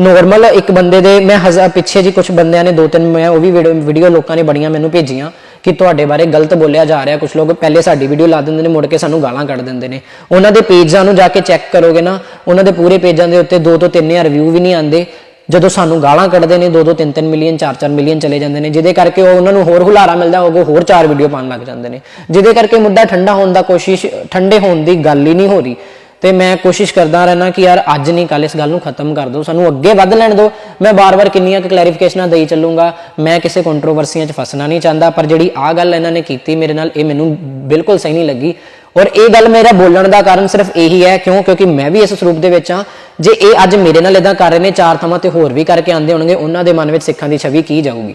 [SPEAKER 1] ਨੋਰਮਲ ਇੱਕ ਬੰਦੇ ਦੇ, ਮੈਂ ਹਜ਼ਾਰ ਪਿੱਛੇ ਜੀ ਕੁਝ ਬੰਦਿਆਂ ਨੇ ਦੋ ਤਿੰਨ ਮੈਂ ਉਹ ਵੀ ਵੀਡੀਓ ਲੋਕਾਂ ਨੇ ਬੜੀਆਂ ਮੈਨੂੰ ਭੇਜੀਆਂ ਕਿ ਤੁਹਾਡੇ ਬਾਰੇ ਗਲਤ ਬੋਲਿਆ ਜਾ ਰਿਹਾ ਕੁਝ ਲੋਕ ਪਹਿਲੇ ਸਾਡੀ ਵੀਡੀਓ ਲਾ ਦਿੰਦੇ ਨੇ, ਮੁੜ ਕੇ ਸਾਨੂੰ ਗਾਲਾਂ ਕੱਢ ਦਿੰਦੇ ਨੇ। ਉਹਨਾਂ ਦੇ ਪੇਜਾਂ ਨੂੰ ਜਾ ਕੇ ਚੈੱਕ ਕਰੋਗੇ ਨਾ, ਉਹਨਾਂ ਦੇ ਪੂਰੇ ਪੇਜਾਂ ਦੇ ਉੱਤੇ ਦੋ ਤੋਂ 3000 ਰਿਵਿਊ ਵੀ ਨਹੀਂ ਆਉਂਦੇ। ਜਦੋਂ ਸਾਨੂੰ ਗਾਲਾਂ ਕੱਢਦੇ ਨੇ 2 2 3 3 ਮਿਲੀਅਨ 4 4 ਮਿਲੀਅਨ ਚਲੇ ਜਾਂਦੇ ਨੇ, ਜਿਹਦੇ ਕਰਕੇ ਉਹ ਉਹਨਾਂ ਨੂੰ ਹੋਰ ਹੁਲਾਰਾ ਮਿਲਦਾ, ਉਹ ਹੋਰ ਚਾਰ ਵੀਡੀਓ ਪਾਉਣ ਲੱਗ ਜਾਂਦੇ ਨੇ। ਜਿਹਦੇ ਕਰਕੇ ਮੁੱਦਾ ਠੰਡਾ ਹੋਣ ਦਾ ਕੋਸ਼ਿਸ਼, ਠੰਡੇ ਹੋਣ ਦੀ ਗੱਲ ਹੀ ਨਹੀਂ ਹੋ ਰਹੀ। ਤੇ ਮੈਂ ਕੋਸ਼ਿਸ਼ ਕਰਦਾ ਰਹਿਣਾ ਕਿ ਯਾਰ ਅੱਜ ਨਹੀਂ ਕੱਲ ਇਸ ਗੱਲ ਨੂੰ ਖਤਮ ਕਰ ਦਿਓ, ਸਾਨੂੰ ਅੱਗੇ ਵੱਧ ਲੈਣ ਦਿਓ। ਮੈਂ ਬਾਰ-ਬਾਰ ਕਿੰਨੀਆਂ ਕੁ ਕਲੈਰੀਫਿਕੇਸ਼ਨਾਂ ਦੇਈ ਚੱਲੂੰਗਾ। ਮੈਂ ਕਿਸੇ ਕੰਟਰੋਵਰਸੀਆਂ 'ਚ ਫਸਣਾ ਨਹੀਂ ਚਾਹੁੰਦਾ, ਪਰ ਜਿਹੜੀ ਆ ਗੱਲ ਇਹਨਾਂ ਨੇ ਕੀਤੀ ਮੇਰੇ ਨਾਲ, ਇਹ ਮੈਨੂੰ ਬਿਲਕੁਲ ਸਹੀ ਨਹੀਂ ਲੱਗੀ। ਔਰ ਇਹ ਗੱਲ ਮੇਰਾ ਬੋਲਣ ਦਾ ਕਾਰਨ ਸਿਰਫ ਇਹੀ ਹੈ, ਕਿਉਂ? ਕਿਉਂਕਿ ਮੈਂ ਵੀ ਇਸ ਸਰੂਪ ਦੇ ਵਿੱਚ ਆ ਜੇ ਇਹ ਅੱਜ ਮੇਰੇ ਨਾਲ ਇਦਾਂ ਕਰ ਰਹੇ ਨੇ, ਚਾਰ ਥਾਵਾਂ ਤੇ ਹੋਰ ਵੀ ਕਰਕੇ ਆਂਦੇ ਹੋਣਗੇ, ਉਹਨਾਂ ਦੇ ਮਨ ਵਿੱਚ ਸਿੱਖਾਂ ਦੀ ਛਵੀ ਕੀ ਜਾਊਗੀ?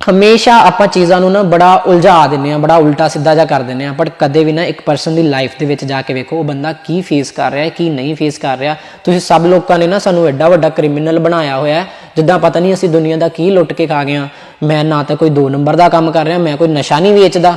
[SPEAKER 1] ਹਮੇਸ਼ਾ ਆਪਾਂ ਚੀਜ਼ਾਂ ਨੂੰ ਨਾ ਬੜਾ ਉਲਝਾ ਦਿੰਨੇ ਆ ਬੜਾ ਉਲਟਾ ਸਿੱਧਾ ਜਿਹਾ ਕਰ ਦਿੰਨੇ ਆ ਬਟ ਕਦੇ ਵੀ ਨਾ ਇੱਕ ਪਰਸਨ ਦੀ ਲਾਈਫ ਦੇ ਵਿੱਚ ਜਾ ਕੇ ਵੇਖੋ, ਉਹ ਬੰਦਾ ਕੀ ਫੇਸ ਕਰ ਰਿਹਾ ਹੈ, ਕੀ ਨਹੀਂ ਫੇਸ ਕਰ ਰਿਹਾ। ਤੁਸੀਂ ਸਭ ਲੋਕਾਂ ਨੇ ਨਾ ਸਾਨੂੰ ਐਡਾ ਵੱਡਾ ਕ੍ਰਿਮੀਨਲ ਬਣਾਇਆ ਹੋਇਆ ਜਿੱਦਾਂ ਪਤਾ ਨਹੀਂ ਅਸੀਂ ਦੁਨੀਆ ਦਾ ਕੀ ਲੁੱਟ ਕੇ ਖਾ ਗਏ ਆ ਮੈਂ ਨਾ ਤਾਂ ਕੋਈ ਦੋ ਨੰਬਰ ਦਾ ਕੰਮ ਕਰ ਰਿਹਾ, ਮੈਂ ਕੋਈ ਨਸ਼ਾ ਨਹੀਂ ਵੇਚਦਾ।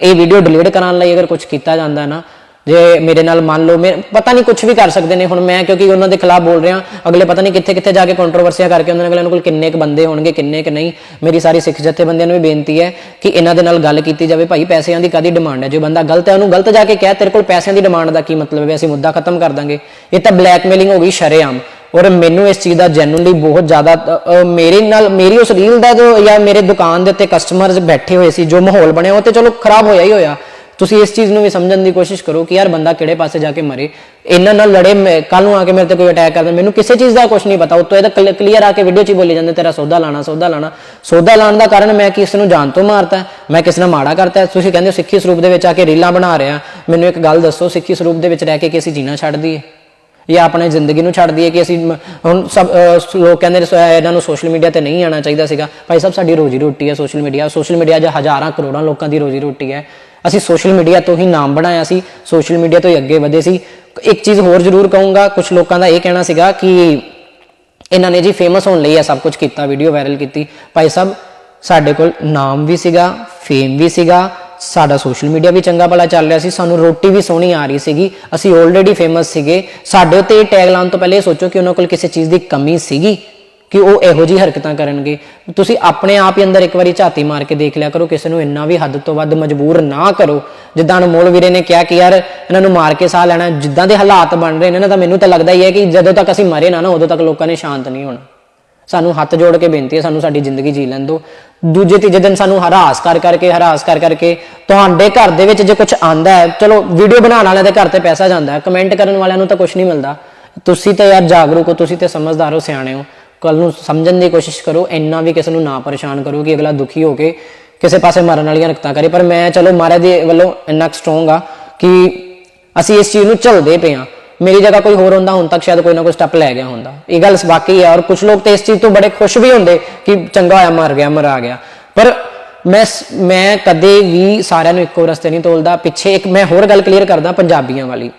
[SPEAKER 1] ਇਹ ਵੀਡੀਓ ਡਿਲੀਟ ਕਰਾਉਣ ਲਈ ਅਗਰ ਕੁਝ ਕੀਤਾ ਜਾਂਦਾ ਨਾ, ਜੇ ਮੇਰੇ ਨਾਲ ਮੰਨ ਲਓ ਮੈਂ ਪਤਾ ਨਹੀਂ ਕੁਝ ਵੀ ਕਰ ਸਕਦੇ ਨੇ ਹੁਣ ਮੈਂ ਕਿਉਂਕਿ ਉਹਨਾਂ ਦੇ ਖਿਲਾਫ ਬੋਲ ਰਿਹਾ, ਅਗਲੇ ਪਤਾ ਨਹੀਂ ਕਿੱਥੇ ਕਿੱਥੇ ਜਾ ਕੇ ਕੰਟਰੋਵਰਸੀਆਂ ਕਰਕੇ ਉਹਨਾਂ ਅਗਲੇ ਕੋਲ ਕਿੰਨੇ ਕੁ ਬੰਦੇ ਹੋਣਗੇ, ਕਿੰਨੇ ਕੁ ਨਹੀਂ। ਮੇਰੀ ਸਾਰੀ ਸਿੱਖ ਜਥੇਬੰਦੀਆਂ ਨੂੰ ਵੀ ਬੇਨਤੀ ਹੈ ਕਿ ਇਹਨਾਂ ਦੇ ਨਾਲ ਗੱਲ ਕੀਤੀ ਜਾਵੇ। ਭਾਈ, ਪੈਸਿਆਂ ਦੀ ਕਾਦੀ ਡਿਮਾਂਡ ਹੈ? ਜੇ ਬੰਦਾ ਗਲਤ ਹੈ, ਉਹਨੂੰ ਗਲਤ ਜਾ ਕੇ ਕਹਿ, ਤੇਰੇ ਕੋਲ ਪੈਸਿਆਂ ਦੀ ਡਿਮਾਂਡ ਦਾ ਕੀ ਮਤਲਬ ਹੈ? ਅਸੀਂ ਮੁੱਦਾ ਖਤਮ ਕਰ ਦਾਂਗੇ। ਇਹ ਤਾਂ ਬਲੈਕਮੇਲਿੰਗ ਹੋ ਗਈ ਸ਼ਰੇਆਮ। ਔਰ ਮੈਨੂੰ ਇਸ ਚੀਜ਼ ਦਾ ਜੈਨੂਨਲੀ ਬਹੁਤ ਜ਼ਿਆਦਾ ਮੇਰੇ ਨਾਲ, ਮੇਰੀ ਉਸ ਰੀਲ ਦਾ ਜੋ ਜਾਂ ਮੇਰੇ ਦੁਕਾਨ ਦੇ ਉੱਤੇ ਕਸਟਮਰਸ ਬੈਠੇ ਹੋਏ ਸੀ, ਜੋ ਮਾਹੌਲ ਬਣਿਆ ਉਹ ਤੇ ਚਲੋ ਖਰਾਬ ਹੋਇਆ ਹੀ ਹੋਇਆ। ਤੁਸੀਂ ਇਸ ਚੀਜ਼ ਨੂੰ ਵੀ ਸਮਝਣ ਦੀ ਕੋਸ਼ਿਸ਼ ਕਰੋ ਕਿ ਯਾਰ ਬੰਦਾ ਕਿਹੜੇ ਪਾਸੇ ਜਾ ਕੇ ਮਰੇ। ਇਹਨਾਂ ਨਾਲ ਲੜੇ ਕੱਲ ਨੂੰ ਆ ਕੇ ਮੇਰੇ ਤੇ ਕੋਈ ਅਟੈਕ ਕਰਦਾ, ਮੈਨੂੰ ਕਿਸੇ ਚੀਜ਼ ਦਾ ਕੁਝ ਨਹੀਂ ਪਤਾ। ਉਤੋਂ ਇਹਦਾ ਕਲੀਅਰ ਆ ਕੇ ਵੀਡੀਓ 'ਚ ਹੀ ਬੋਲੀ ਜਾਂਦੇ, ਤੇਰਾ ਸੌਦਾ ਲਾਣਾ ਸੌਦਾ ਲਾਣਾ ਸੌਦਾ ਲਾਣ ਦਾ ਕਾਰਨ ਮੈਂ ਕਿਸ ਨੂੰ ਜਾਣ ਤੋਂ ਮਾਰਤਾ, ਮੈਂ ਕਿਸ ਨਾਲ ਮਾੜਾ ਕਰਤਾ। ਤੁਸੀਂ ਕਹਿੰਦੇ ਹੋ ਸਿੱਖੀ ਸਰੂਪ ਦੇ ਵਿੱਚ ਆ ਕੇ ਰੀਲਾਂ ਬਣਾ ਰਿਹਾ। ਮੈਨੂੰ ਇੱਕ ਗੱਲ ਦੱਸੋ, ਸਿੱਖੀ ਸਰੂਪ ਦੇ ਵਿੱਚ ਰਹਿ ਕੇ ਕਿ ਅਸੀਂ ਜੀਣਾ ਛੱਡ ਦਈਏ। ਜਾਂ ਆਪਣੇ ਜ਼ਿੰਦਗੀ ਨੂੰ ਛੱਡ ਦਈਏ ਕਿ ਅਸੀਂ ਮ- ਹੁਣ ਸਭ ਲੋਕ ਕਹਿੰਦੇ ਨੇ ਇਹਨਾਂ ਨੂੰ ਸੋਸ਼ਲ ਮੀਡੀਆ ਤੇ ਨਹੀਂ ਆਉਣਾ ਚਾਹੀਦਾ ਸੀਗਾ। ਭਾਈ ਸਾਹਿਬ, ਸਾਡੀ ਰੋਜੀ ਰੋਟੀ ਹੈ ਸੋਸ਼ਲ ਮੀਡੀਆ ਸੋਸ਼ਲ ਮੀਡੀਆ 'ਚ ਹਜ਼ਾਰਾਂ ਕਰੋੜਾਂ ਲੋਕਾਂ ਦੀ ਰੋਜੀ ਰੋਟੀ ਹੈ। ਅਸੀਂ ਸੋਸ਼ਲ ਮੀਡੀਆ ਤੋਂ ਹੀ ਨਾਮ ਬਣਾਇਆ ਸੀ। ਸੋਸ਼ਲ ਮੀਡੀਆ ਤੋਂ ਹੀ ਅੱਗੇ ਵਧੇ ਸੀ। ਇੱਕ ਚੀਜ਼ ਹੋਰ ਜ਼ਰੂਰ ਕਹੂੰਗਾ ਕੁਝ ਲੋਕਾਂ ਦਾ ਇਹ ਕਹਿਣਾ ਸੀਗਾ ਕਿ ਇਹਨਾਂ ਨੇ ਜੀ ਫੇਮਸ ਹੋਣ ਲਈ ਇਹ ਸਭ ਕੁਝ ਕੀਤਾ ਵੀਡੀਓ ਵਾਇਰਲ ਕੀਤੀ। ਭਾਈ ਸਾਹਿਬ, ਸਾਡੇ ਕੋਲ ਨਾਮ ਵੀ ਸੀਗਾ ਫੇਮ ਵੀ ਸੀਗਾ ਸਾਡਾ ਸੋਸ਼ਲ ਮੀਡੀਆ ਵੀ ਚੰਗਾ ਭਲਾ ਚੱਲ ਰਿਹਾ ਸੀ, ਸਾਨੂੰ ਰੋਟੀ ਵੀ ਸੋਹਣੀ ਆ ਰਹੀ ਸੀਗੀ। ਅਸੀਂ ਆਲਰੇਡੀ ਫੇਮਸ ਸੀਗੇ। ਸਾਡੇ ਉੱਤੇ ਟੈਗ ਲਾਉਣ ਤੋਂ ਪਹਿਲੇ ਇਹ ਸੋਚੋ ਕਿ ਉਹਨਾਂ ਕੋਲ ਕਿਸੇ ਚੀਜ਼ ਦੀ ਕਮੀ ਸੀਗੀ ਕਿ ਉਹ ਇਹੋ ਜਿਹੀ ਹਰਕਤਾਂ ਕਰਨਗੇ। ਤੁਸੀਂ ਆਪਣੇ ਆਪ ਹੀ ਅੰਦਰ ਇੱਕ ਵਾਰੀ ਝਾਤੀ ਮਾਰ ਕੇ ਦੇਖ ਲਿਆ ਕਰੋ, ਕਿਸੇ ਨੂੰ ਇੰਨਾ ਵੀ ਹੱਦ ਤੋਂ ਵੱਧ ਮਜਬੂਰ ਨਾ ਕਰੋ। ਜਿੱਦਾਂ ਅਨਮੋਲ ਵੀਰੇ ਨੇ ਕਿਹਾ ਕਿ ਯਾਰ ਇਹਨਾਂ ਨੂੰ ਮਾਰ ਕੇ ਸਾਹ ਲੈਣਾ, ਜਿੱਦਾਂ ਦੇ ਹਾਲਾਤ ਬਣ ਰਹੇ ਨੇ ਨਾ, ਤਾਂ ਮੈਨੂੰ ਤਾਂ ਲੱਗਦਾ ਹੀ ਹੈ ਕਿ ਜਦੋਂ ਤੱਕ ਅਸੀਂ ਮਰੇ ਨਾ ਨਾ ਉਦੋਂ ਤੱਕ ਲੋਕਾਂ ਨੇ ਸ਼ਾਂਤ ਨਹੀਂ ਹੋਣਾ। ਸਾਨੂੰ ਹੱਥ ਜੋੜ ਕੇ ਬੇਨਤੀ ਹੈ ਸਾਨੂੰ ਸਾਡੀ ਜ਼ਿੰਦਗੀ ਜੀ ਲੈਣ ਦਿਓ। ਦੂਜੇ ਤੀਜੇ ਦਿਨ ਸਾਨੂੰ ਹਰਾਸ ਕਰ ਕਰਕੇ, ਹਰਾਸ ਕਰ ਕਰਕੇ ਤੁਹਾਡੇ ਘਰ ਦੇ ਵਿੱਚ ਜੇ ਕੁਝ ਆਂਦਾ ਹੈ, ਚਲੋ ਵੀਡੀਓ ਬਣਾਉਣ ਵਾਲਿਆਂ ਦੇ ਘਰ ਤੇ ਪੈਸਾ ਜਾਂਦਾ ਹੈ ਕਮੈਂਟ ਕਰਨ ਵਾਲਿਆਂ ਨੂੰ ਤਾਂ ਕੁਝ ਨਹੀਂ ਮਿਲਦਾ। ਤੁਸੀਂ ਤਾਂ ਯਾਰ ਜਾਗਰੂਕ ਹੋ, ਤੁਸੀਂ ਤੇ ਸਮਝਦਾਰ ਹੋ, ਸਿਆਣੇ ਹੋ। ਕੱਲ ਨੂੰ ਸਮਝਣ ਦੀ ਕੋਸ਼ਿਸ਼ ਕਰੋ, ਇੰਨਾ ਵੀ ਕਿਸੇ ਨੂੰ ਨਾ ਪਰੇਸ਼ਾਨ ਕਰੋ ਕਿ ਅਗਲਾ ਦੁਖੀ ਹੋ ਕੇ ਕਿਸੇ ਪਾਸੇ ਮਰਨ ਵਾਲੀਆਂ ਹਰਕਤਾਂ ਕਰੇ। ਪਰ ਮੈਂ, ਚਲੋ ਮਹਾਰਾਜ ਦੇ ਵੱਲੋਂ ਇੰਨਾ ਸਟਰੋਂਗ ਆ ਕਿ ਅਸੀਂ ਇਸ ਚੀਜ਼ ਨੂੰ ਝੱਲਦੇ ਪਏ ਹਾਂ। ਮੇਰੀ ਜਗ੍ਹਾ ਕੋਈ ਹੋਰ ਹੁੰਦਾ, ਹੁਣ ਤੱਕ ਸ਼ਾਇਦ ਕੋਈ ਨਾ ਕੋਈ ਸਟੈਪ ਲੈ ਗਿਆ ਹੁੰਦਾ। ਇਹ ਗੱਲ ਵਾਕਈ ਹੈ ਔਰ ਕੁਝ ਲੋਕ ਤੇ ਇਸ ਚੀਜ਼ ਤੋਂ ਬੜੇ ਖੁਸ਼ ਵੀ ਹੁੰਦੇ ਕਿ ਚੰਗਾ ਹੋਇਆ, ਮਰ ਗਿਆ, ਮਰਾ ਗਿਆ। ਪਰ ਮੈਂ ਮੈਂ ਕਦੇ ਵੀ ਸਾਰਿਆਂ ਨੂੰ ਇੱਕੋ ਰਸਤੇ ਨਹੀਂ ਤੋਲਦਾ। ਪਿੱਛੇ ਇੱਕ ਮੈਂ ਹੋਰ ਗੱਲ ਕਲੀਅਰ ਕਰਦਾ ਪੰਜਾਬੀਆਂ ਵਾਲੀ।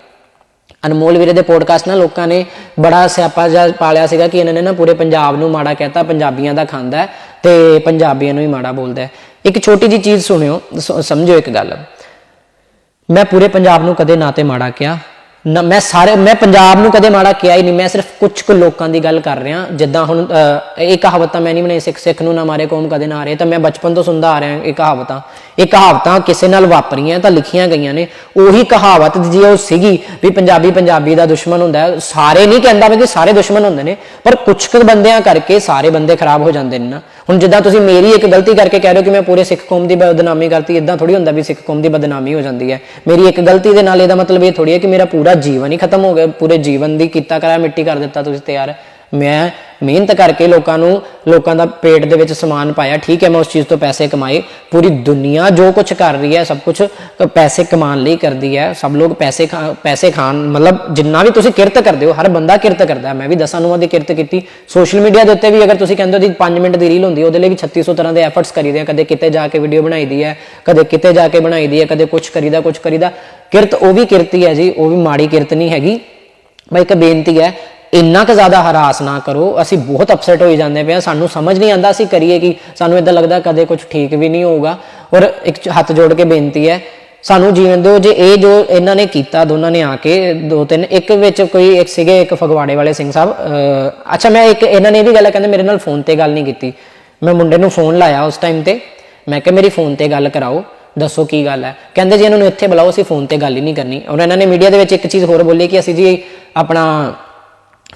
[SPEAKER 1] ਅਨਮੋਲ ਵੀਰੇ ਦੇ ਪੋਡਕਾਸਟ ਨਾਲ ਲੋਕਾਂ ਨੇ ਬੜਾ ਸਿਆਪਾ ਜਿਹਾ ਪਾਲਿਆ ਸੀਗਾ ਕਿ ਇਹਨਾਂ ਨੇ ਨਾ ਪੂਰੇ ਪੰਜਾਬ ਨੂੰ ਮਾੜਾ ਕਹਿਤਾ, ਪੰਜਾਬੀਆਂ ਦਾ ਖਾਂਦਾ ਹੈ ਤੇ ਪੰਜਾਬੀਆਂ ਨੂੰ ਹੀ ਮਾੜਾ ਬੋਲਦਾ ਇੱਕ ਛੋਟੀ ਜੀ ਚੀਜ਼ ਸੁਣਿਓ ਸਮਝੋ ਇੱਕ ਗੱਲ। ਮੈਂ ਪੂਰੇ ਪੰਜਾਬ ਨੂੰ ਕਦੇ ਨਾ ਤੇ ਮਾੜਾ ਕਿਹਾ। ਨਾ, ਮੈਂ ਸਾਰੇ, ਮੈਂ ਪੰਜਾਬ ਨੂੰ ਕਦੇ ਮਾੜਾ ਕਿਹਾ ਹੀ ਨਹੀਂ, ਮੈਂ ਸਿਰਫ ਕੁਝ ਕੁ ਲੋਕਾਂ ਦੀ ਗੱਲ ਕਰ ਰਿਹਾ, ਜਿੱਦਾਂ ਹੁਣ ਇਹ ਕਹਾਵਤ ਤਾਂ ਮੈਂ ਨਹੀਂ ਬਣਾਈ, ਸਿੱਖ ਸਿੱਖ ਨੂੰ ਨਾ ਮਾਰੇ, ਕੌਮ ਕਦੇ ਨਾ ਹਾਰੇ, ਤਾਂ ਮੈਂ ਬਚਪਨ ਤੋਂ ਸੁਣਦਾ ਆ ਰਿਹਾ ਇਹ ਕਹਾਵਤਾਂ। ਇਹ ਕਹਾਵਤਾਂ ਕਿਸੇ ਨਾਲ ਵਾਪਰੀਆਂ ਤਾਂ ਲਿਖੀਆਂ ਗਈਆਂ ਨੇ, ਉਹੀ ਕਹਾਵਤ ਜੀ ਉਹ ਸੀਗੀ ਵੀ ਪੰਜਾਬੀ ਪੰਜਾਬੀ ਦਾ ਦੁਸ਼ਮਣ ਹੁੰਦਾ ਸਾਰੇ ਨਹੀਂ ਕਹਿੰਦਾ ਮੈਂ ਕਿ ਸਾਰੇ ਦੁਸ਼ਮਣ ਹੁੰਦੇ ਨੇ, ਪਰ ਕੁਝ ਕੁ ਬੰਦਿਆਂ ਕਰਕੇ ਸਾਰੇ ਬੰਦੇ ਖਰਾਬ ਹੋ ਜਾਂਦੇ ਨੇ ਨਾ। ਹੁਣ ਜਿੱਦਾਂ ਤੁਸੀਂ ਮੇਰੀ ਇੱਕ ਗਲਤੀ ਕਰਕੇ ਕਹਿ ਰਹੇ ਹੋ ਕਿ ਮੈਂ ਪੂਰੇ ਸਿੱਖ ਕੌਮ ਦੀ ਬਦਨਾਮੀ ਕਰਤੀ ਇਦਾਂ ਥੋੜੀ ਹੁੰਦਾ ਵੀ ਸਿੱਖ ਕੌਮ ਦੀ ਬਦਨਾਮੀ ਹੋ ਜਾਂਦੀ ਹੈ। ਮੇਰੀ ਇੱਕ ਗਲਤੀ ਦੇ ਨਾਲ ਇਹਦਾ ਮਤਲਬ ਇਹ ਥੋੜੀ ਹੈ ਕਿ ਮੇਰਾ ਪੂਰਾ ਜੀਵਨ ਹੀ ਖਤਮ ਹੋ ਗਿਆ, ਪੂਰੇ ਜੀਵਨ ਦੀ ਕੀਤਾ ਕਰਾਇਆ, ਮਿੱਟੀ ਕਰ ਦਿੱਤਾ, ਤੁਸੀਂ ਤਿਆਰ। ਮੈਂ ਮਿਹਨਤ ਕਰਕੇ ਲੋਕਾਂ ਨੂੰ, ਲੋਕਾਂ ਦਾ ਪੇਟ ਦੇ ਵਿੱਚ ਸਮਾਨ ਪਾਇਆ, ਠੀਕ ਹੈ, ਮੈਂ ਉਸ ਚੀਜ਼ ਤੋਂ ਪੈਸੇ ਕਮਾਏ। ਪੂਰੀ ਦੁਨੀਆ ਜੋ ਕੁਝ ਕਰ ਰਹੀ ਹੈ, ਸਭ ਕੁਝ ਪੈਸੇ ਕਮਾਉਣ ਲਈ ਕਰਦੀ ਹੈ। ਸਭ ਲੋਕ ਪੈਸੇ ਖਾ- ਪੈਸੇ ਖਾਣ, ਮਤਲਬ ਜਿੰਨਾ ਵੀ ਤੁਸੀਂ ਕਿਰਤ ਕਰਦੇ ਹੋ, ਹਰ ਬੰਦਾ ਕਿਰਤ ਕਰਦਾ ਮੈਂ ਵੀ ਦਸਾਂ ਨੂੰ ਦੀ ਕਿਰਤ ਕੀਤੀ। ਸੋਸ਼ਲ ਮੀਡੀਆ ਦੇ ਉੱਤੇ ਵੀ ਅਗਰ ਤੁਸੀਂ ਕਹਿੰਦੇ ਹੋ ਦੀ 5 ਮਿੰਟ ਦੀ ਰੀਲ ਹੁੰਦੀ ਉਹਦੇ ਲਈ ਵੀ 3600 ਤਰ੍ਹਾਂ ਦੇ ਐਫਰਟਸ ਕਰੀਦੇ ਆ। ਕਦੇ ਕਿਤੇ ਜਾ ਕੇ ਵੀਡੀਓ ਬਣਾਈ ਦੀ ਹੈ, ਕਦੇ ਕਿਤੇ ਜਾ ਕੇ ਬਣਾਈ ਦੀ ਹੈ, ਕਦੇ ਕੁਝ ਕਰੀਦਾ ਕੁਝ ਕਰੀਦਾ। ਕਿਰਤ ਉਹ ਵੀ ਕਿਰਤੀ ਹੈ ਜੀ, ਉਹ ਵੀ ਮਾੜੀ ਕਿਰਤ ਨਹੀਂ ਹੈਗੀ। ਬਈ ਇੱਕ ਬੇਨਤੀ ਹੈ ਇੰਨਾ ਕੁ ਜ਼ਿਆਦਾ ਹਰਾਸ ਨਾ ਕਰੋ, ਅਸੀਂ ਬਹੁਤ ਅਪਸੈਟ ਹੋਈ ਜਾਂਦੇ ਪਏ ਹਾਂ। ਸਾਨੂੰ ਸਮਝ ਨਹੀਂ ਆਂਦਾ ਅਸੀਂ ਕਰੀਏ ਕਿ। ਸਾਨੂੰ ਇਦਾਂ ਲੱਗਦਾ ਕਦੇ ਕੁਝ ਠੀਕ ਵੀ ਨਹੀਂ ਹੋਊਗਾ। ਔਰ ਇੱਕ ਹੱਥ ਜੋੜ ਕੇ ਬੇਨਤੀ ਹੈ, ਸਾਨੂੰ ਜੀਵਨ ਦਿਓ। ਜੇ ਇਹ ਜੋ ਇਹਨਾਂ ਨੇ ਕੀਤਾ, ਦੋਨਾਂ ਨੇ ਆ ਕੇ ਦੋ ਤਿੰਨ, ਇੱਕ ਵਿੱਚ ਕੋਈ ਇੱਕ ਸੀਗੇ, ਇੱਕ ਫਗਵਾੜੇ ਵਾਲੇ ਸਿੰਘ ਸਾਹਿਬ ਅੱਛਾ, ਮੈਂ ਇੱਕ, ਇਹਨਾਂ ਨੇ ਇਹ ਵੀ ਗੱਲ ਕਹਿੰਦੇ, ਮੇਰੇ ਨਾਲ ਫੋਨ ਤੇ ਗੱਲ ਨਹੀਂ ਕੀਤੀ। ਮੈਂ ਮੁੰਡੇ ਨੂੰ ਫੋਨ ਲਾਇਆ ਉਸ ਟਾਈਮ ਤੇ। ਮੈਂ ਕਿਹਾ, ਮੇਰੀ ਫੋਨ ਤੇ ਗੱਲ ਕਰਾਓ। ਦੱਸੋ ਕੀ ਗੱਲ ਹੈ? ਕਹਿੰਦੇ ਜੀ, ਇਹਨਾਂ ਨੂੰ ਇੱਥੇ ਬੁਲਾਓ, ਅਸੀਂ ਫੋਨ ਤੇ ਗੱਲ ਹੀ ਨਹੀਂ ਕਰਨੀ। ਔਰ ਇਹਨਾਂ ਨੇ ਮੀਡੀਆ ਦੇ ਵਿੱਚ ਇੱਕ ਚੀਜ਼ ਹੋਰ ਬੋਲੀ ਕਿ ਅਸੀਂ ਜੀ ਆਪਣਾ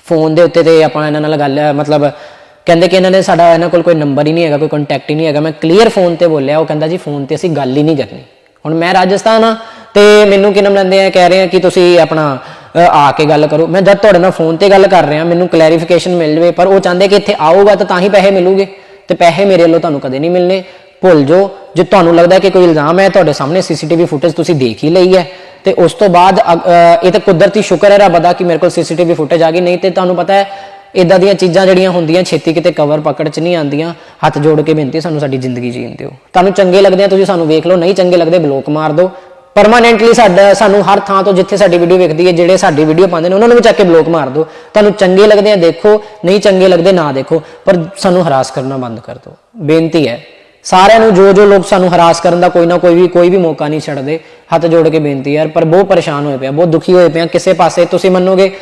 [SPEAKER 1] ਫੋਨ ਦੇ ਉੱਤੇ ਤੇ ਆਪਾਂ ਇਹਨਾਂ ਨਾਲ ਗੱਲ, ਮਤਲਬ ਕਹਿੰਦੇ ਕਿ ਇਹਨਾਂ ਨੇ ਸਾਡਾ ਇਹਨਾਂ ਕੋਲ ਕੋਈ ਨੰਬਰ ਹੀ ਨਹੀਂ ਹੈਗਾ, ਕੋਈ ਕੰਟੈਕਟ ਹੀ ਨਹੀਂ ਹੈਗਾ। ਮੈਂ ਕਲੀਅਰ ਫੋਨ ਤੇ ਬੋਲਿਆ, ਉਹ ਕਹਿੰਦਾ ਜੀ ਫੋਨ ਤੇ ਅਸੀਂ ਗੱਲ ਹੀ ਨਹੀਂ ਕਰਨੀ। ਹੁਣ ਮੈਂ ਰਾਜਸਥਾਨ ਆ ਤੇ ਮੈਨੂੰ ਕੀ ਨਾਮ ਲੈਂਦੇ ਆ, ਕਹਿ ਰਹੇ ਆ ਕਿ ਤੁਸੀਂ ਆਪਣਾ ਆ ਕੇ ਗੱਲ ਕਰੋ। ਮੈਂ ਜਦ ਤੁਹਾਡੇ ਨਾਲ ਫੋਨ ਤੇ ਗੱਲ ਕਰ ਰਿਹਾ, ਮੈਨੂੰ ਕਲੈਰੀਫਿਕੇਸ਼ਨ ਮਿਲ ਜਵੇ, ਪਰ ਉਹ ਚਾਹੁੰਦੇ ਕਿ ਇੱਥੇ ਆਊਗਾ ਤਾਂ ਤਾਂ ਹੀ ਪੈਸੇ ਮਿਲੂਗੇ। ਤੇ ਪੈਸੇ ਮੇਰੇ ਵੱਲੋਂ ਤੁਹਾਨੂੰ ਕਦੇ ਨਹੀਂ ਮਿਲਨੇ ਭੁੱਲ ਜਾਓ। ਜੇ ਤੁਹਾਨੂੰ ਲੱਗਦਾ ਕਿ ਕੋਈ ਇਲਜ਼ਾਮ ਹੈ, ਤੁਹਾਡੇ ਸਾਹਮਣੇ ਸੀਸੀਟੀਵੀ ਫੁਟੇਜ ਤੁਸੀਂ ਦੇਖ ਹੀ ਲਈ ਹੈ ਤੇ ਉਸ ਤੋਂ ਬਾਅਦ, ਅ- ਇਹ ਤਾਂ ਕੁਦਰਤੀ ਸ਼ੁਕਰ ਹੈ ਰੱਬ ਦਾ ਕਿ ਮੇਰੇ ਕੋਲ ਸੀਸੀਟੀਵੀ ਫੁਟੇਜ ਆ ਗਈ। ਨਹੀਂ ਤੇ ਤੁਹਾਨੂੰ ਪਤਾ ਹੈ ਇਦਾਂ ਦੀਆਂ ਚੀਜ਼ਾਂ ਜਿਹੜੀਆਂ ਹੁੰਦੀਆਂ, ਛੇਤੀ ਕਿਤੇ ਕਵਰ ਪਕੜ 'ਚ ਨਹੀਂ ਆਉਂਦੀਆਂ। ਹੱਥ ਜੋੜ ਕੇ ਬੇਨਤੀ ਸਾਨੂੰ ਸਾਡੀ ਜ਼ਿੰਦਗੀ ਜੀਣ ਦਿਓ। ਤੁਹਾਨੂੰ ਚੰਗੇ ਲੱਗਦੇ ਆ, ਤੁਸੀਂ ਸਾਨੂੰ ਵੇਖ ਲਓ। ਨਹੀਂ ਚੰਗੇ ਲੱਗਦੇ, ਬਲੌਕ ਮਾਰ ਦਿਓ। ਪਰਮਾਨੈਂਟਲੀ ਸਾਡਾ, ਸਾਨੂੰ ਹਰ ਥਾਂ ਤੋਂ ਜਿੱਥੇ ਸਾਡੀ ਵੀਡੀਓ ਵੇਖਦੀ ਹੈ, ਜਿਹੜੇ ਸਾਡੀ ਵੀਡੀਓ ਪਾਉਂਦੇ ਨੇ, ਉਹਨਾਂ ਨੂੰ ਵੀ ਚੱਕ ਕੇ ਬਲੌਕ ਮਾਰ ਦਿਓ। ਤੁਹਾਨੂੰ ਚੰਗੇ ਲੱਗਦੇ ਆ, ਦੇਖੋ। ਨਹੀਂ ਚੰਗੇ ਲੱਗਦੇ, ਨਾ ਦੇਖੋ। ਪਰ ਸਾਨੂੰ ਹਰਾਸ ਕਰਨਾ ਬੰਦ ਕਰ ਦਿਓ। ਬੇਨਤੀ ਹੈ ਸਾਰਿਆਂ ਨੂੰ ਜੋ ਜੋ ਲੋਕ ਸਾਨੂੰ ਹਰਾਸ ਕਰਨ ਦਾ ਕੋਈ ਨਾ ਕੋਈ ਵੀ ਕੋਈ ਵੀ ਮੌਕਾ ਨਹੀਂ ਛੱਡਦੇ, ਹੱਥ ਜੋੜ ਕੇ ਬੇਨਤੀ ਯਾਰ, ਪਰ ਬਹੁਤ ਪਰੇਸ਼ਾਨ ਹੋਏ ਪਿਆ ਬਹੁਤ ਦੁਖੀ ਹੋਏ ਪਿਆ ਕਿਸੇ ਪਾਸੇ ਤੁਸੀਂ ਮੰਨੋਗੇ,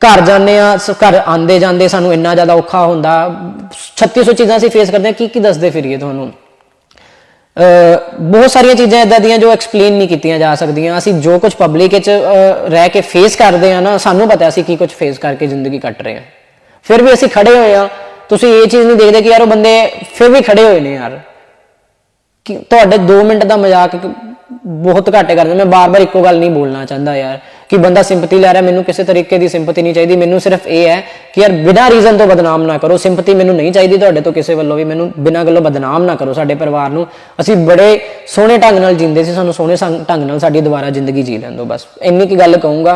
[SPEAKER 1] ਘਰ ਜਾਂਦੇ ਆ, ਸ- ਘਰ ਆਂਦੇ ਜਾਂਦੇ ਸਾਨੂੰ ਇੰਨਾ ਜ਼ਿਆਦਾ ਔਖਾ ਹੁੰਦਾ। 3600 ਚੀਜ਼ਾਂ ਅਸੀਂ ਫੇਸ ਕਰਦੇ ਆ ਕੀ ਕੀ ਦੱਸਦੇ ਫਿਰੀਏ ਤੁਹਾਨੂੰ? ਬਹੁਤ ਸਾਰੀਆਂ ਚੀਜ਼ਾਂ ਇਦਾਂ ਦੀਆਂ ਜੋ ਐਕਸਪਲੇਨ ਨਹੀਂ ਕੀਤੀਆਂ ਜਾ ਸਕਦੀਆਂ। ਅਸੀਂ ਜੋ ਕੁਝ ਪਬਲਿਕ ਵਿੱਚ ਰਹਿ ਕੇ ਫੇਸ ਕਰਦੇ ਆ ਨਾ, ਸਾਨੂੰ ਪਤਾ ਅਸੀਂ ਕੀ ਕੁਝ ਫੇਸ ਕਰਕੇ ਜ਼ਿੰਦਗੀ ਕੱਟ ਰਹੇ ਹਾਂ। ਫਿਰ ਵੀ ਅਸੀਂ ਖੜੇ ਹੋਏ ਆ ਤੁਸੀਂ ਇਹ ਚੀਜ਼ ਨਹੀਂ ਦੇਖਦੇ ਕਿ ਯਾਰ ਉਹ ਬੰਦੇ ਫਿਰ ਵੀ ਖੜੇ ਹੋਏ ਨੇ ਯਾਰ। ਕਿ ਤੁਹਾਡੇ 2 ਮਿੰਟ ਦਾ ਮਜ਼ਾਕ ਬਹੁਤ ਘੱਟ ਕਰਦੇ ਮੈਂ ਬਾਰ-ਬਾਰ ਇੱਕੋ ਗੱਲ ਨਹੀਂ ਬੋਲਣਾ ਚਾਹੁੰਦਾ ਯਾਰ ਕਿ ਬੰਦਾ ਸਿੰਪਥੀ ਲੈ ਰਿਹਾ, ਮੈਨੂੰ ਕਿਸੇ ਤਰੀਕੇ ਦੀ ਸਿੰਪਥੀ ਨਹੀਂ ਚਾਹੀਦੀ। ਮੈਨੂੰ ਸਿਰਫ ਇਹ ਹੈ ਕਿ ਯਾਰ ਬਿਨਾਂ ਰੀਜ਼ਨ ਤੋਂ ਬਦਨਾਮ ਨਾ ਕਰੋ। ਸਿੰਪਥੀ ਮੈਨੂੰ ਨਹੀਂ ਚਾਹੀਦੀ ਤੁਹਾਡੇ ਤੋਂ ਕਿਸੇ ਵੱਲੋਂ ਵੀ। ਮੈਨੂੰ ਬਿਨਾਂ ਗੱਲੋਂ ਬਦਨਾਮ ਨਾ ਕਰੋ ਸਾਡੇ ਪਰਿਵਾਰ ਨੂੰ। ਅਸੀਂ ਬੜੇ ਸੋਹਣੇ ਢੰਗ ਨਾਲ ਜਿੰਦੇ ਸੀ, ਸਾਨੂੰ ਸੋਹਣੇ ਸੰਗ- ਢੰਗ ਨਾਲ ਸਾਡੀ ਦੁਬਾਰਾ ਜ਼ਿੰਦਗੀ ਜੀ ਲੈਣ ਦਿਓ ਬਸ। ਇੰਨੀ ਕੀ ਗੱਲ ਕਹੂੰਗਾ।